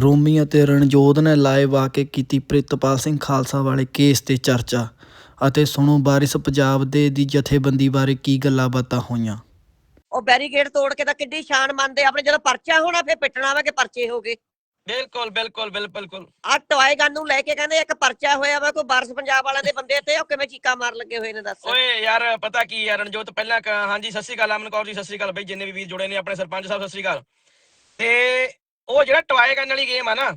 ਰੋਮੀ ਅਤੇ ਰਣਜੋਧ ਨੇ ਲਾਈਵ ਆ ਕੇ ਕੀਤੀ ਪ੍ਰਿਤਪਾਲ ਸਿੰਘ ਖਾਲਸਾ ਵਾਲੇ ਕੇਸ ਤੇ ਚਰਚਾ। ਅਤੇ ਸੁਣੋ ਵਾਰਿਸ ਪੰਜਾਬ ਦੇ ਦੀ ਜਥੇਬੰਦੀ ਬਾਰੇ ਕੀ ਗੱਲਾਂ ਬਾਤਾਂ ਹੋਈਆਂ। ਉਹ ਬੈਰੀਕੇਡ ਤੋੜ ਕੇ ਤਾਂ ਕਿੱਡੀ ਸ਼ਾਨ ਮੰਨਦੇ ਆਪਣੇ ਜਦੋਂ ਪਰਚਾ ਹੋਣਾ ਫੇਰ ਪਿੱਟਣਾ ਵਾ ਕਿ ਪਰਚੇ ਹੋ ਗਏ? ਬਿਲਕੁਲ ਬਿਲਕੁਲ ਬਿਲ- ਬਿਲਕੁਲ। ਆ ਟੋਏ ਗਨ ਨੂੰ ਲੈ ਕੇ ਕਹਿੰਦੇ ਇੱਕ ਪਰਚਾ ਹੋਇਆ ਵਾ ਕੋਈ ਬਾਰਸ ਪੰਜਾਬ ਵਾਲਿਆਂ ਦੇ ਬੰਦੇ ਤੇ ਉਹ ਕਿਵੇਂ ਚੀਕਾ ਮਾਰ ਲੱਗੇ ਹੋਏ ਨੇ ਦੱਸ? ਓਏ ਯਾਰ ਪਤਾ ਕੀ ਯਾਰ ਰਣਜੋਤ ਪਹਿਲਾਂ ਕ- ਹਾਂਜੀ ਸਤਿ ਸ੍ਰੀ ਅਕਾਲ ਅਮਨ ਕੌਰ ਜੀ ਸਤਿ ਸ੍ਰੀ ਅਕਾਲ। ਬਈ ਜਿੰਨੇ ਵੀ ਵੀਰ ਜੁੜੇ ਨੇ ਆਪਣੇ ਸਰਪੰਚ ਸਾਹਿਬ ਸਤਿ ਸ੍ਰੀ ਅਕਾਲ। ਤੇ ਉਹ ਜਿਹੜਾ ਟਵਾਏ ਕਰਨ ਵਾਲੀ ਗੇਮ ਆ ਨਾ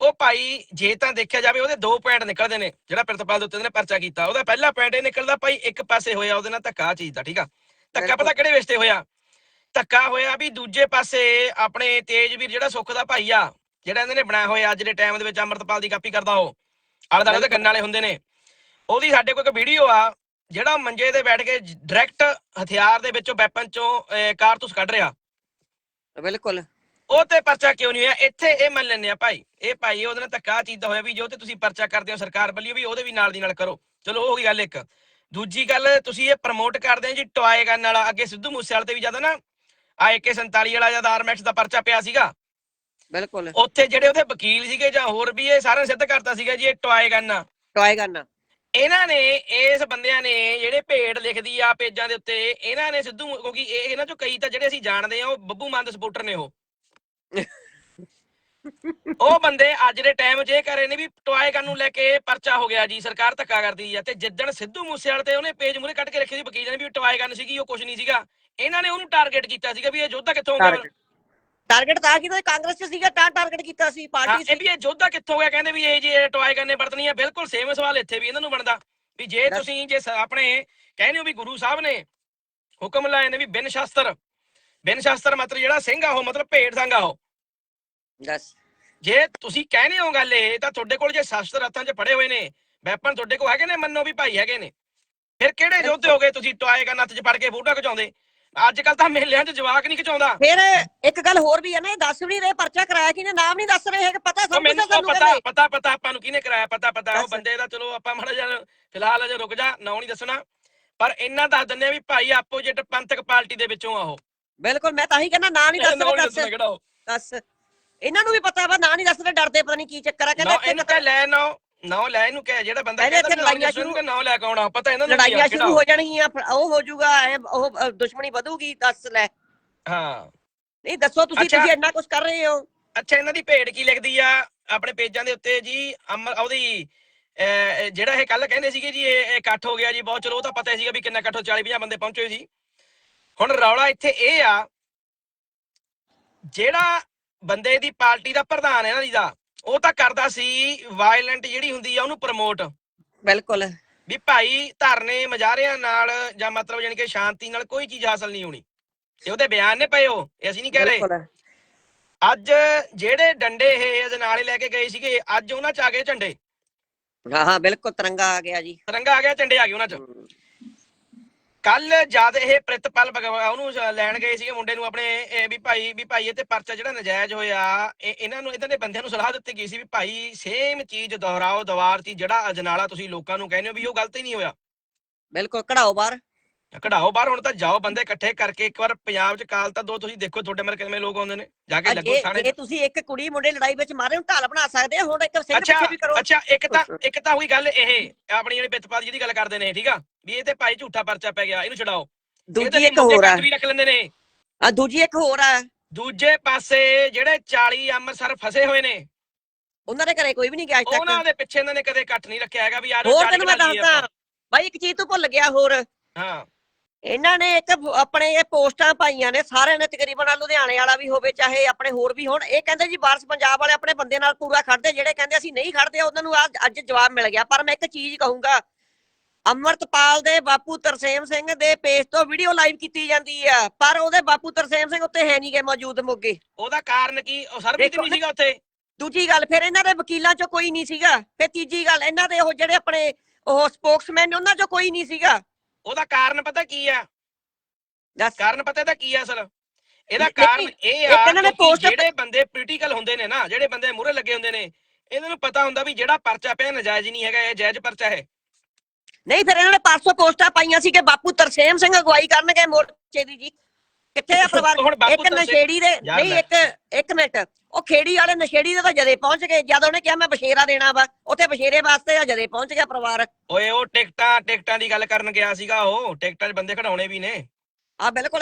ਉਹ ਭਾਈ ਜੇ ਤਾਂ ਦੇਖਿਆ ਜਾਵੇ ਉਹਦੇ ਦੋ ਪੁਆਇੰਟ ਨਿਕਲਦੇ ਨੇ ਜਿਹੜਾ ਪ੍ਰਿਤਪਾਲ ਦੇ ਉੱਤੇ ਉਹਨੇ ਪਰਚਾ ਕੀਤਾ। ਉਹਦਾ ਪਹਿਲਾ ਪੁਆਇੰਟ ਇਹ ਨਿਕਲਦਾ ਭਾਈ ਇੱਕ ਪਾਸੇ ਹੋਇਆ ਉਹਦੇ ਨਾਲ ਧੱਕਾ ਚੀਜ਼ ਦਾ ਠੀਕ ਆ? ਧੱਕਾ। ਪਤਾ ਕਿਹੜੇ ਵਿਸ਼ ਤੇ ਹੋਇਆ? ਧੱਕਾ ਹੋਇਆ ਵੀ ਦੂਜੇ ਪਾਸੇ ਆਪਣੇ ਤੇਜਵੀਰ ਜਿਹੜਾ ਸੁੱਖ ਦਾ ਭਾਈ ਆ ਜਿਹੜਾ ਇਹਨਾਂ ਨੇ ਬਣਾਇਆ ਹੋਇਆ ਅੱਜ ਦੇ ਟਾਈਮ ਦੇ ਵਿੱਚ ਅੰਮ੍ਰਿਤਪਾਲ ਦੀ ਕਾਪੀ ਕਰਦਾ ਉਹ। ਆਲੇ ਦੁਆਲੇ ਦੇ ਕੰਨ ਵਾਲੇ ਹੁੰਦੇ ਨੇ। ਉਹਦੀ ਸਾਡੇ ਕੋਲ ਇੱਕ ਵੀਡੀਓ ਆ ਜਿਹੜਾ ਮੰਜੇ ਤੇ ਬੈਠ ਕੇ ਡਾਇਰੈਕਟ ਹਥਿਆਰ ਦੇ ਵਿੱਚੋਂ ਵੈਪਨ ਚੋਂ ਕਾਰਤੂਸ ਕੱਢ ਰਿਹਾ। ਬਿਲਕੁਲ। ਉਹ ਤੇ ਪਰਚਾ ਕਿਉਂ ਨਹੀਂ ਹੋਇਆ? ਇੱਥੇ ਇਹ ਮੰਨ ਲੈਂਦੇ ਆ ਭਾਈ। ਇਹ ਭਾਈ ਉਹਦੇ ਨਾਲ ਧੱਕਾ ਚੀਜ਼ ਹੋਇਆ ਵੀ ਜੋ ਤੇ ਤੁਸੀਂ ਪਰਚਾ ਕਰਦੇ ਹੋ ਸਰਕਾਰ ਵੱਲੋਂ ਵੀ ਉਹਦੇ ਵੀ ਨਾਲ ਦੀ ਨਾਲ ਕਰੋ। ਚਲੋ ਉਹ ਹੋ ਗਈ ਗੱਲ ਇੱਕ। ਦੂਜੀ ਗੱਲ ਤੁਸੀਂ ਇਹ ਪ੍ਰਮੋਟ ਕਰਦੇ ਹੋ ਜੀ ਟੋਏ ਕਰਨ ਵਾਲਾ। ਅੱਗੇ ਸਿੱਧੂ ਮੂਸੇਵਾਲੇ ਤੇ ਵੀ ਜ਼ਿਆਦਾ ਨਾ ਆਏਕੇ 47 ਵਾਲਾ ਜਦ ਆਰਮੈਕਸ ਦਾ ਪਰਚਾ ਪਿਆ ਸੀਗਾ। ਬਿਲਕੁਲ। ਉੱਥੇ ਜਿਹੜੇ ਉਹਦੇ ਵਕੀਲ ਸੀਗੇ ਜਾਂ ਹੋਰ ਵੀ ਇਹ ਸਾਰਾ ਸਿੱਧ ਕਰਤਾ ਸੀਗਾ ਜੀ ਇਹ ਟੋਏ ਗਨ। ਟੋਏ ਗਨ। ਇਹਨਾਂ ਨੇ ਇਸ ਬੰਦਿਆਂ ਨੇ ਜਿਹੜੇ ਭੇਡ ਲਿਖਦੀ ਆ ਪੇਜਾਂ ਦੇ ਉੱਤੇ ਇਹਨਾਂ ਨੇ ਸਿੱਧੂ ਕਿਉਂਕਿ ਇਹ ਇਹਨਾਂ ਚੋਂ ਕਈ ਤਾਂ ਜਿਹੜੇ ਅਸੀਂ ਜਾਣਦੇ ਆ ਉਹ ਬੱਬੂ ਮਾਨ ਦੇ ਸਪੋਰਟਰ ਨੇ ਉਹ। ਉਹ ਬੰਦੇ ਅੱਜ ਦੇ ਟਾਈਮ 'ਚ ਇਹ ਕਰ ਰਹੇ ਨੇ ਵੀ ਟੋਏ ਨੂੰ ਲੈ ਕੇ ਪਰਚਾ ਹੋ ਗਿਆ ਜੀ ਸਰਕਾਰ ਧੱਕਾ ਕਰਦੀ ਆ ਤੇ ਜਿੱਦਣ ਸਿੱਧੂ ਮੂਸੇਵਾਲੇ ਤੇ ਉਹਨੇ ਪੇਜ ਮੂਰੇ ਕੱਢ ਕੇ ਰੱਖੀ ਸੀ ਵਕੀਲ ਨੇ ਵੀ ਟੋਏ ਗਨ ਸੀਗੀ ਉਹ ਕੁਝ ਨਹੀਂ ਸੀਗਾ। ਇਹਨਾਂ ਨੇ ਉਹਨੂੰ ਟਾਰਗੇਟ ਕੀਤਾ ਸੀਗਾ ਵੀ ਇਹ ਯੋਧਾ ਕਿੱਥੋਂ ਗਿਆ? ਟਾਰਗੇਟ ਤਾਂ ਕੀਤਾ ਕਾਂਗਰਸ ਚ ਸੀਗਾ ਤਾਂ ਟਾਰਗੇਟ ਕੀਤਾ ਸੀ ਹਾਂ, ਪਾਰਟੀ ਇਹ ਵੀ ਇਹ ਯੋਧਾ ਕਿੱਥੋਂ ਗਿਆ ਕਹਿੰਦੇ ਵੀ ਇਹ ਜੇ ਟੋਏ ਗਨ ਨੇ ਵਰਤਣੀ ਆ ਬਿਲਕੁਲ ਸੇਮ ਸਵਾਲ ਇੱਥੇ ਵੀ ਇਹਨਾਂ ਨੂੰ ਬਣਦਾ। ਵੀ ਜੇ। ਤੁਸੀਂ ਜੇ ਸ- ਆਪਣੇ ਕਹਿੰਦੇ ਹੋ ਵੀ ਗੁਰੂ ਸਾਹਿਬ ਨੇ ਹੁਕਮ ਲਾਏ ਨੇ ਵੀ ਬਿਨ ਸ਼ਾਸਤਰ ਬਿਨ ਸ਼ਾਸਤਰ ਮਤਲਬ ਜਿਹੜਾ ਸਿੰਘ ਆ ਉਹ ਮਤਲਬ ਭੇਡ ਸੰਗ ਆ ਉਹ। ਦੱਸ। ਜੇ ਤੁਸੀਂ ਕਹਿੰਦੇ ਹੋ ਗੱਲ ਇਹ ਤਾਂ ਤੁਹਾਡੇ ਕੋਲ ਜੇ ਸ਼ਾਸਤਰ ਹੱਥਾਂ 'ਚ ਫੜੇ ਹੋਏ ਨੇ ਵੈਪਨ ਤੁਹਾਡੇ ਕੋਲ ਹੈਗੇ ਨੇ ਮੰਨੋ ਵੀ ਭਾਈ ਹੈਗੇ ਨੇ। ਫਿਰ ਕਿਹੜੇ ਯੋਧੇ ਹੋਗੇ ਤੁਸੀਂ ਟੋਏ ਗਨ ਹੱਥ 'ਚ ਫੜ ਕੇ ਫੋਟੋ ਖਿਚਾਉਂਦੇ? ਅੱਜ ਕੱਲ ਤਾਂ ਮੇਲਿਆਂ 'ਚ ਜਵਾਕ ਨਹੀਂ ਖਿਚਾਉਂਦਾ। ਫਿਰ ਇੱਕ ਗੱਲ ਹੋਰ ਵੀ ਹੈ ਨਾ ਇਹ ਦੱਸ ਵੀ ਨਹੀਂ ਰਹੇ ਪਰਚਾ ਕਰਾਇਆ ਕਿਨੇ ਨਾਮ ਨਹੀਂ ਦੱਸ ਰਹੇ ਹੈਗੇ ਪਤਾ ਸਭ ਕੁਝ ਮੈਨੂੰ ਤਾਂ ਤੁਹਾਨੂੰ ਪਤਾ ਕਹਿੰਦੇ ਪਤਾ ਪਤਾ ਆਪਾਂ ਨੂੰ ਕਿਹਨੇ ਕਰਾਇਆ ਪਤਾ ਪਤਾ। ਉਹ। ਬੰਦੇ ਦਾ ਚਲੋ ਆਪਾਂ ਮਾੜਾ ਜਿਹਾ ਫਿਲਹਾਲ ਅਜੇ ਰੁਕ ਜਾ ਨਾਂ ਨਹੀਂ ਦੱਸਣਾ। ਪਰ ਇੰਨਾ ਦੱਸ ਦਿੰਦੇ ਆ ਵੀ ਭਾਈ ਆਪੋਜੀਟ ਪੰਥਕ ਪਾਰਟੀ ਦੇ ਵਿੱਚੋਂ ਆ ਉਹ। ਬਿਲਕੁਲ ਮੈਂ ਤਾਂ ਹੀ ਕਹਿੰਦਾ ਨਾਂ ਨਹੀਂ ਦੱਸ ਰਹੇ ਦੱਸ। ਦੱਸ। ਇਹਨਾਂ ਨੂੰ ਵੀ ਪਤਾ ਵਾ ਨਾਂ ਨਹੀਂ ਦੱਸ ਰਹੇ ਡਰਦੇ ਪਤਾ ਨਹੀਂ ਕੀ ਚੱਕਰ ਆ ਨਾ ਕਹਿੰਦੇ ਇਹਨੂੰ ਕਹਿ ਲੈ ਨਾ ਨਾਂ ਲੈ ਇਹਨੂੰ ਕਹਿ ਜਿਹੜਾ ਬੰਦਾ ਕਹਿੰਦਾ ਇੱਥੇ ਲੜਾਈਆਂ ਸ਼ੁਰੂ ਨਾਂ ਲੈ ਕੇ ਆਉਣਾ ਪਤਾ ਇਹਨਾਂ ਨੂੰ ਲੜਾਈਆਂ ਸ਼ੁਰੂ ਹੋ ਜਾਣਗੀਆਂ ਉਹ ਹੋ ਜਾਊਗਾ ਉਹ ਦੁਸ਼ਮਣੀ ਵਧੂਗੀ ਦੱਸ ਲੈ। ਹਾਂ। ਨਹੀਂ ਦੱਸੋ ਤੁਸੀਂ। ਤੁਸੀਂ ਇੰਨਾ ਕੁਝ ਕਰ ਰਹੇ ਹੋ। ਅੱਛਾ ਇਹਨਾਂ ਦੀ ਭੇਡ ਕੀ ਲਿਖਦੀ ਆ ਆਪਣੇ ਪੇਜਾਂ ਦੇ ਉੱਤੇ ਜੀ ਅਮ ਉਹਦੀ ਜਿਹੜਾ ਇਹ ਕੱਲ ਕਹਿੰਦੇ ਸੀਗੇ ਜੀ ਇਹ ਇਕੱਠ ਹੋ ਗਿਆ ਜੀ ਬਹੁਤ ਚਲੋ ਉਹ ਤਾਂ ਪਤਾ ਹੀ ਸੀਗਾ ਵੀ ਕਿੰਨਾ ਇਕੱਠ 40 50 ਬੰਦੇ ਪਹੁੰਚੇ ਸੀ। ਹੁਣ ਰੌਲਾ ਇੱਥੇ ਇਹ ਆ ਜਿਹੜਾ ਬੰਦੇ ਦੀ ਪਾਰਟੀ ਦਾ ਪ੍ਰਧਾਨ ਹੈ ਇਹਨਾਂ ਦੀ ਦਾ। ਉਹ ਤਾਂ ਕਰਦਾ ਸੀ ਵਾਇਲੈਂਟ ਜਿਹੜੀ ਹੁੰਦੀ ਆ ਉਹਨੂੰ ਪ੍ਰਮੋਟ ਬਿਲਕੁਲ। ਵੀ ਭਾਈ ਧਰਨੇ ਮਜਾਰਿਆਂ ਨਾਲ ਜਾਂ ਮਤਲਬ ਜਾਨੀ ਕਿ ਸ਼ਾਂਤੀ ਨਾਲ ਕੋਈ ਚੀਜ਼ ਹਾਸਲ ਨਹੀਂ ਹੋਣੀ। ਤੇ ਉਹਦੇ ਬਿਆਨ ਨੇ ਪਏ ਉਹ ਇਹ ਅਸੀਂ ਨਹੀਂ ਕਹਿ ਰਹੇ। ਅੱਜ ਜਿਹੜੇ ਡੰਡੇ ਇਹ ਇਹਦੇ ਨਾਲ ਹੀ ਲੈ ਕੇ ਗਏ ਸੀਗੇ ਅੱਜ ਉਹਨਾਂ ਚ ਆ ਗਏ ਝੰਡੇ। ਹਾਂ ਹਾਂ ਬਿਲਕੁਲ ਤਿਰੰਗਾ ਆ ਗਿਆ ਜੀ। ਤਿਰੰਗਾ ਆ ਗਿਆ ਝੰਡੇ ਆ ਗਏ ਉਹਨਾਂ ਚ। ਕੱਲ ਜਦ ਇਹ ਪ੍ਰਿਤਪਾਲ ਭਗਵਾ ਉਹਨੂੰ ਲੈਣ ਗਏ ਸੀਗੇ ਮੁੰਡੇ ਨੂੰ ਆਪਣੇ, ਇਹ ਵੀ ਭਾਈ ਵੀ ਭਾਈ ਇਹ ਤੇ ਪਰਚਾ ਜਿਹੜਾ ਨਜਾਇਜ਼ ਹੋਇਆ ਇਹਨਾਂ ਨੂੰ, ਇਹਨਾਂ ਦੇ ਬੰਦਿਆਂ ਨੂੰ ਸਲਾਹ ਦਿੱਤੀ ਗਈ ਸੀ ਵੀ ਭਾਈ ਸੇਮ ਚੀਜ਼ ਦੁਹਰਾਓ ਦੁਬਾਰ ਤੀ ਜਿਹੜਾ ਅਜਨਾਲਾ ਤੁਸੀਂ ਲੋਕਾਂ ਨੂੰ ਕਹਿੰਦੇ ਹੋ ਵੀ ਉਹ ਗਲਤ ਹੀ ਨਹੀਂ ਹੋਇਆ। ਬਿਲਕੁਲ, ਕਢਾਓ ਬਾਹਰ। ਕਢਾਓ ਬਾਹਰ ਹੁਣ ਤਾਂ ਜਾਓ ਬੰਦੇ ਇਕੱਠੇ ਕਰਕੇ ਇੱਕ ਵਾਰ ਪੰਜਾਬ ਚ ਕਾਲ ਤਾਂ ਦੋ ਤੁਸੀਂ ਦੇਖੋ ਤੁਹਾਡੇ ਮਰ ਕਿਵੇਂ ਲੋਕ ਆਉਂਦੇ ਨੇ ਜਾ ਕੇ ਲੱਗੋ ਥਾਣੇ ਜੇ ਤੁਸੀਂ ਇੱਕ ਕੁੜੀ ਮੁੰਡੇ ਲੜਾਈ ਵਿੱਚ ਮਾਰੇ ਨੂੰ ਢਾਲ ਬਣਾ ਸਕਦੇ ਹੋ ਹੁਣ ਇੱਕ ਸਿੰਘ ਪਿੱਛੇ ਵੀ ਕਰੋ। ਅੱਛਾ ਇੱਕ ਤਾਂ ਇੱਕ ਤਾਂ ਹੋਈ ਗੱਲ ਇਹ ਆਪਣੀ ਜਿਹੜੀ ਪਿੱਤਪਾਲ ਜਿਹਦੀ ਗੱਲ ਕਰਦੇ ਨੇ ਠੀਕ ਆ? ਵੀ ਇਹ ਤੇ ਭਾਈ ਝੂਠਾ ਪਰਚਾ ਪੈ ਗਿਆ ਇਹਨੂੰ ਛਡਾਓ। ਇਹ ਦੂਜੀ ਇੱਕ ਹੋਰ ਆ। ਵੀ ਰੱਖ ਲੈਂਦੇ ਨੇ। ਆ ਦੂਜੀ ਇੱਕ ਹੋਰ ਆ। ਦੂਜੇ ਪਾਸੇ ਜਿਹੜੇ 40 ਅੰਮ੍ਰਿਤਸਰ ਫਸੇ ਹੋਏ ਨੇ। ਉਹਨਾਂ ਦੇ ਘਰੇ ਕੋਈ ਵੀ ਨਹੀਂ ਗਿਆ ਅੱਜ ਉਹਨਾਂ ਤੱਕ ਦੇ ਪਿੱਛੇ ਇਹਨਾਂ ਨੇ ਕਦੇ ਇਕੱਠ ਨਹੀਂ ਰੱਖਿਆ ਹੈਗਾ ਵੀ ਯਾਰ ਹੋਰ ਤੈਨੂੰ ਮੈਂ ਦੱਸਦਾ ਬਾਈ ਇੱਕ ਚੀਜ਼ ਤੂੰ ਭੁੱਲ ਗਿਆ ਹੋਰ। ਹਾਂ। ਇਹਨਾਂ ਨੇ ਇੱਕ ਆਪਣੇ ਇਹ ਪੋਸਟਾਂ ਪਾਈਆਂ ਨੇ ਸਾਰਿਆਂ ਨੇ ਤਕਰੀਬਨ ਲੁਧਿਆਣੇ ਵਾਲਾ ਵੀ ਹੋਵੇ ਚਾਹੇ ਆਪਣੇ ਹੋਰ ਵੀ ਹੋਣ। ਇਹ ਕਹਿੰਦੇ ਜੀ ਵਾਰਸ ਪੰਜਾਬ ਵਾਲੇ ਆਪਣੇ ਬੰਦੇ ਨਾਲ ਪੂਰਾ ਖੜਦੇ ਜਿਹੜੇ ਕਹਿੰਦੇ ਅਸੀਂ ਨਹੀਂ ਖੜਦੇ ਉਹਨਾਂ ਨੂੰ ਅੱਜ ਜਵਾਬ ਮਿਲ ਗਿਆ। ਪਰ ਮੈਂ ਇੱਕ ਚੀਜ਼ ਕਹੂੰਗਾ ਅਮਰਤਪਾਲ ਦੇ ਬਾਪੂ ਤਰਸੇਮ ਸਿੰਘ ਦੇ ਪੇਜ ਤੋਂ ਵੀਡੀਓ ਲਾਈਵ ਕੀਤੀ ਜਾਂਦੀ ਆ ਪਰ ਉਹਦੇ ਬਾਪੂ ਤਰਸੇਮ ਸਿੰਘ ਉੱਤੇ ਹੈ ਨਹੀਂਗੇ ਮੌਜੂਦ ਮੋਗੇ। ਉਹਦਾ ਕਾਰਨ ਕੀ? ਉਹ ਸਰਬਜੀਤ ਨਹੀਂ ਸੀਗਾ ਉੱਥੇ? ਦੂਜੀ ਗੱਲ ਫਿਰ ਇਹਨਾਂ ਦੇ ਵਕੀਲਾਂ ਚੋਂ ਕੋਈ ਨਹੀਂ ਸੀਗਾ। ਫਿਰ ਤੀਜੀ ਗੱਲ ਇਹਨਾਂ ਦੇ ਉਹ ਜਿਹੜੇ ਆਪਣੇ ਉਹ ਸਪੋਕਸਮੈਨ ਉਹਨਾਂ ਚੋਂ ਕੋਈ ਨਹੀਂ ਸੀਗਾ। ਉਹਦਾ ਕਾਰਨ ਪਤਾ ਕੀ ਆ? ਦੱਸ। ਕਾਰਨ ਪਤਾ ਇਹਦਾ ਕੀ ਆ ਅਸਲ? ਇਹਦਾ ਕਾਰਨ ਇਹ ਆ ਜਿਹੜੇ ਬੰਦੇ ਪੋਲੀਟੀਕਲ ਹੁੰਦੇ ਨੇ ਨਾ ਜਿਹੜੇ ਬੰਦੇ ਮੂਹਰੇ ਲੱਗੇ ਹੁੰਦੇ ਨੇ ਇਹਨਾਂ ਨੂੰ ਪਤਾ ਹੁੰਦਾ ਵੀ ਜਿਹੜਾ ਪਰਚਾ ਪਿਆ ਨਜਾਇਜ਼ ਨਹੀਂ ਹੈਗਾ ਇਹ ਜਾਇਜ਼ ਪਰਚਾ ਹੈ। ਨਹੀਂ ਫਿਰ ਇਹਨਾਂ ਨੇ 500 ਪੋਸਟਾਂ ਪਾਈਆਂ ਸੀ ਕਿ ਬਾਪੂ ਤਰਸੇਮ ਸਿੰਘ ਅਗਵਾਈ ਕਰਨਗੇ ਮੋਰਚੇ ਦੀ ਜੀ। ਕਿੱਥੇ ਆ ਪਰਿਵਾਰ? ਹੁਣ ਬਾਪੂ ਇੱਕ ਨਸ਼ੇੜੀ ਦੇ ਯਾਰ ਨਹੀਂ। ਇੱਕ ਇੱਕ ਮਿੰਟ। ਉਹ ਖੇੜੀ ਵਾਲੇ ਨਸ਼ੇੜੀ ਦੇ ਤਾਂ ਜਦੇ ਪਹੁੰਚ ਗਏ। ਜਦ ਉਹਨੇ ਕਿਹਾ ਮੈਂ ਬਸ਼ੇਰਾ ਦੇਣਾ ਵਾ ਉੱਥੇ ਬਸ਼ੇਰੇ ਵਾਸਤੇ ਆ ਜਦੇ ਪਹੁੰਚ ਗਿਆ ਪਰਿਵਾਰ। ਓਏ ਉਹ ਟਿਕਟਾਂ ਟਿਕਟਾਂ ਦੀ ਗੱਲ ਕਰਨ ਗਿਆ ਸੀਗਾ ਉਹ। ਟਿਕਟਾਂ 'ਚ ਬੰਦੇ ਖੜਾਉਣੇ ਵੀ ਨੇ। ਆ ਬਿਲਕੁਲ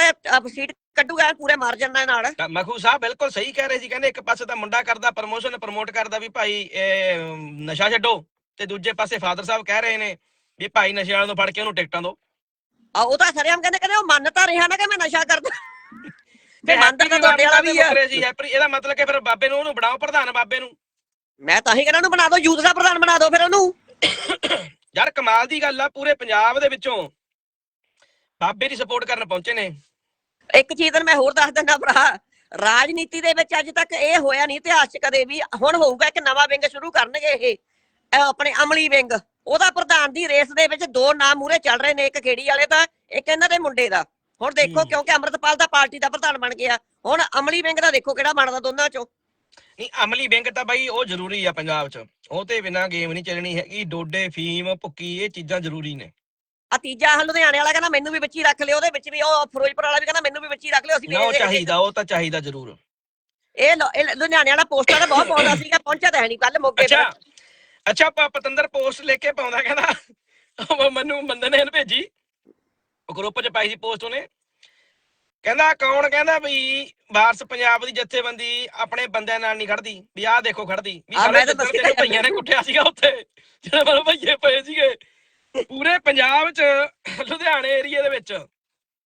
ਸੀਟ ਕੱਢੂਗਾ ਐਨ ਪੂਰੇ ਮਾਰਜਨ ਦੇ ਨਾਲ। ਤਾਂ ਮਖੂ ਸਾਹਿਬ ਬਿਲਕੁਲ ਸਹੀ ਕਹਿ ਰਹੇ ਸੀ। ਕਹਿੰਦੇ ਇੱਕ ਪਾਸੇ ਤਾਂ ਮੁੰਡਾ ਕਰਦਾ ਪ੍ਰਮੋਸ਼ਨ ਪ੍ਰਮੋਟ ਕਰਦਾ ਵੀ ਭਾਈ ਇਹ ਅਮ, ਨਸ਼ਾ ਛੱਡੋ। ਤੇ ਦੂਜੇ ਪਾਸੇ ਫਾਦਰ ਸਾਹਿਬ ਕਹਿ ਰਹੇ ਨੇ ਵੀ ਭਾਈ ਨਸ਼ੇ ਵਾਲਿਆਂ ਨੂੰ ਫੜ ਕੇ ਉਹਨੂੰ ਟਿਕਟਾਂ ਦਿਓ। ਆ ਉਹ ਤਾਂ ਸਰਿਆਮ ਕਹਿੰਦੇ ਕਹਿੰਦੇ ਉਹ ਮੰਨ ਤਾਂ ਰਿਹਾ ਨਾ ਕਿ ਮੈਂ ਨਸ਼ਾ ਕਰਦਾ। ਤੇ ਮੰਨਦਾ ਤਾਂ ਤੁਹਾਡੇ ਵਾਲਾ ਵੀ ਆ। ਇਹਦਾ ਮਤਲਬ ਕਿ ਫਿਰ ਬਾਬੇ ਨੂੰ ਉਹਨੂੰ ਬਣਾਓ ਪ੍ਰਧਾਨ ਬਾਬੇ ਨੂੰ। ਮੈਂ ਤਾਂ ਹੀ ਕਹਿੰਦਾ ਉਹਨੂੰ ਬਣਾ ਦਿਓ ਯੂਥ ਦਾ ਪ੍ਰਧਾਨ ਬਣਾ ਦਿਓ ਫਿਰ ਉਹਨੂੰ। ਯਾਰ ਕਮਾਲ ਦੀ ਗੱਲ ਆ ਪੂਰੇ ਪੰਜਾਬ ਦੇ ਵਿੱਚੋਂ ਬਾਬੇ ਦੀ ਸਪੋਰਟ ਕਰਨ ਪਹੁੰਚੇ ਨੇ। ਇੱਕ ਚੀਜ਼ ਤਾਂ ਮੈਂ ਹੋਰ ਦੱਸ ਦਿੰਦਾ ਭਰਾ ਰਾਜਨੀਤੀ ਦੇ ਵਿੱਚ ਅੱਜ ਤੱਕ ਇਹ ਹੋਇਆ ਨਹੀਂ ਇਤਿਹਾਸ 'ਚ ਕਦੇ ਵੀ ਹੁਣ ਹੋਊਗਾ ਇੱਕ ਨਵਾਂ ਵਿੰਗ ਸ਼ੁਰੂ ਕਰਨਗੇ ਇਹ। ਇਹ ਆਪਣੇ ਅਮਲੀ ਵਿੰਗ ਉਹਦਾ ਪ੍ਰਧਾਨ ਦੀ ਰੇਸ ਦੇ ਵਿੱਚ ਦੋ ਨਾਮ ਮੂਰੇ ਚੱਲ ਰਹੇ ਨੇ ਇੱਕ ਖੇੜੀ ਵਾਲੇ ਦਾ ਇੱਕ ਇਹਨਾਂ ਦੇ ਮੁੰਡੇ ਦਾ। ਹੁਣ ਦੇਖੋ। ਕਿਉਂਕਿ ਅਮਰਤਪਾਲ ਦਾ ਪਾਰਟੀ ਦਾ ਪ੍ਰਧਾਨ ਬਣ ਗਿਆ ਹੁਣ ਅਮਲੀ ਵਿੰਗ ਦਾ ਦੇਖੋ ਕਿਹੜਾ ਬਣਦਾ ਦੋਨਾਂ ਚੋਂ। ਨਹੀਂ ਅਮਲੀ ਬੈਂਕ ਤਾਂ ਬਾਈ ਉਹ ਜ਼ਰੂਰੀ ਆ ਪੰਜਾਬ 'ਚ ਉਹ ਤੇ ਬਿਨਾ ਗੇਮ ਨਹੀਂ ਚੱਲਣੀ ਹੈਗੀ ਡੋਡੇ ਫੀਮ ਭੁੱਕੀ ਇਹ ਚੀਜ਼ਾਂ ਜ਼ਰੂਰੀ ਨੇ। ਆ ਤੀਜਾ ਆਹ ਲੁਧਿਆਣੇ ਵਾਲਾ ਕਹਿੰਦਾ ਮੈਨੂੰ ਵੀ ਵਿੱਚ ਹੀ ਰੱਖ ਲਿਓ ਉਹਦੇ ਵਿੱਚ ਵੀ ਉਹ ਫਿਰੋਜ਼ਪੁਰ ਵਾਲਾ ਵੀ ਕਹਿੰਦਾ ਮੈਨੂੰ ਵੀ ਵਿੱਚ ਹੀ ਰੱਖ ਲਿਓ ਅਸੀਂ ਨਾ ਉਹ ਚਾਹੀਦਾ ਉਹ ਤਾਂ ਚਾਹੀਦਾ ਜ਼ਰੂਰ। ਇਹ ਲੋ- ਇਹ ਲੁਧਿਆਣੇ ਵਾਲਾ ਪੋਸਟਰ ਤਾਂ ਬਹੁਤ ਪਾਉਂਦਾ ਸੀਗਾ ਪਹੁੰਚਿਆ ਤਾਂ ਹੈ ਨਹੀਂ ਕੱਲ ਮੋਗੇ ਅੱਛਾ ਅੱਛਾ ਪ- ਪਤੰਦਰ ਪੋਸਟ ਲੈ ਕੇ ਪਾਉਂਦਾ ਕਹਿੰਦਾ ਉਹ ਮੈਨੂੰ ਮੰਦਨ ਨੇ ਭੇਜੀ। ਉਹ ਗਰੁੱਪ 'ਚ ਪਾਈ ਸੀ ਪੋਸਟ ਉਹਨੇ। ਕਹਿੰਦਾ ਕੌਣ ਕਹਿੰਦਾ ਵੀ ਵਾਰਸ ਪੰਜਾਬ ਦੀ ਜਥੇਬੰਦੀ ਆਪਣੇ ਬੰਦਿਆਂ ਨਾਲ ਨਹੀਂ ਖੜਦੀ। ਵੀ ਆਹ ਦੇਖੋ ਖੜਦੀ। ਵੀ ਸਾਰੇ ਤੈਨੂੰ ਭਈਆਂ ਨੇ ਕੁੱਟਿਆ ਸੀਗਾ ਉੱਥੇ ਜਿਹੜੇ ਮਨ ਭਈਏ ਪਏ ਸੀਗੇ ਪੂਰੇ ਪੰਜਾਬ 'ਚ ਲੁਧਿਆਣੇ ਏਰੀਏ ਦੇ ਵਿੱਚ।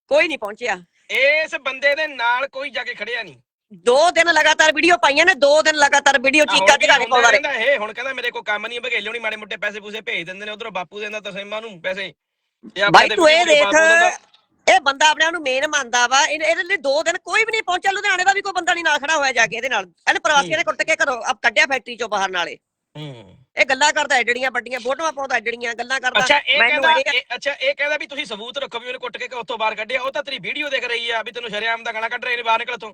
ਕੋਈ ਨਹੀਂ ਪਹੁੰਚਿਆ। ਇਸ ਬੰਦੇ ਦੇ ਨਾਲ ਕੋਈ ਜਾ ਕੇ ਖੜਿਆ ਨਹੀਂ। ਦੋ ਦਿਨ ਲਗਾਤਾਰ ਵੀਡੀਓ ਪਾਈਆਂ ਨੇ ਦੋ ਦਿਨ ਲਗਾਤਾਰ ਵੀਡੀਓ ਚੀਕਾ ਹੁੰਦਾ ਪਾਉਂਦਾ ਰਹੇ ਇਹ ਹੁਣ ਕਹਿੰਦਾ ਮੇਰੇ ਕੋਲ ਕੰਮ ਨਹੀਂ ਬਘੇਲੇ ਹੋਣੀ ਮਾੜੇ ਮੋਟੇ ਪੈਸੇ ਪੂਸੇ ਭੇਜ ਦਿੰਦੇ ਨੇ ਉਧਰੋਂ ਬਾਪੂ ਦੇਂਦਾ ਤਸੇਮਾ ਨੂੰ ਪੈਸੇ। ਬਾਈ ਤੇ ਇਹ ਦੇਖ। ਇਹ ਬੰਦਾ ਆਪਣੇ ਆਪ ਨੂੰ ਮੇਨ ਮੰਨਦਾ ਵਾ ਇਹਦੇ ਲਈ ਦੋ ਦਿਨ ਕੋਈ ਵੀ ਨਹੀਂ ਪਹੁੰਚਿਆ ਲੁਧਿਆਣੇ ਦਾ ਵੀ ਕੋਈ ਬੰਦਾ ਨਹੀਂ ਨਾਲ ਖੜਾ ਹੋਇਆ ਜਾ ਕੇ ਇਹਦੇ ਨਾਲ। ਇਹਨੇ ਪ੍ਰਵਾਸੀਆਂ ਨੇ ਕੁੱਟ ਕੇ ਘਰੋਂ ਆਪ ਕੱਢਿਆ ਫੈਕਟਰੀ ਚੋਂ ਬਾਹਰ ਨਾਲੇ। ਹੂੰ। ਇਹ ਗੱਲਾਂ ਕਰਦਾ ਐਡੜੀਆਂ ਵੱਡੀਆਂ ਫੋਟੋਆਂ ਪਾਉਂਦਾ ਐਡੜੀਆਂ ਗੱਲਾਂ ਕਰਦਾ। ਅੱਛਾ ਇਹ ਕਹਿੰਦਾ ਅੱਛਾ ਇਹ ਕਹਿੰਦਾ ਵੀ ਤੁਸੀਂ ਸਬੂਤ ਰੱਖੋ ਵੀ ਉਹਨੇ ਕੁੱਟ ਕੇ ਉੱਥੋਂ ਬਾਹਰ ਕੱਢਿਆ ਉਹ ਤਾਂ ਤੇਰੀ ਵੀਡੀਓ ਦੇਖ ਰਹੀ ਆ ਵੀ ਤੈਨੂੰ ਸ਼ਰੇਆਮ ਦਾ ਗਾਣਾ ਕੱਢ ਰਹੇ ਨੇ ਬਾਹਰ ਨਿਕਲ ਤੋਂ।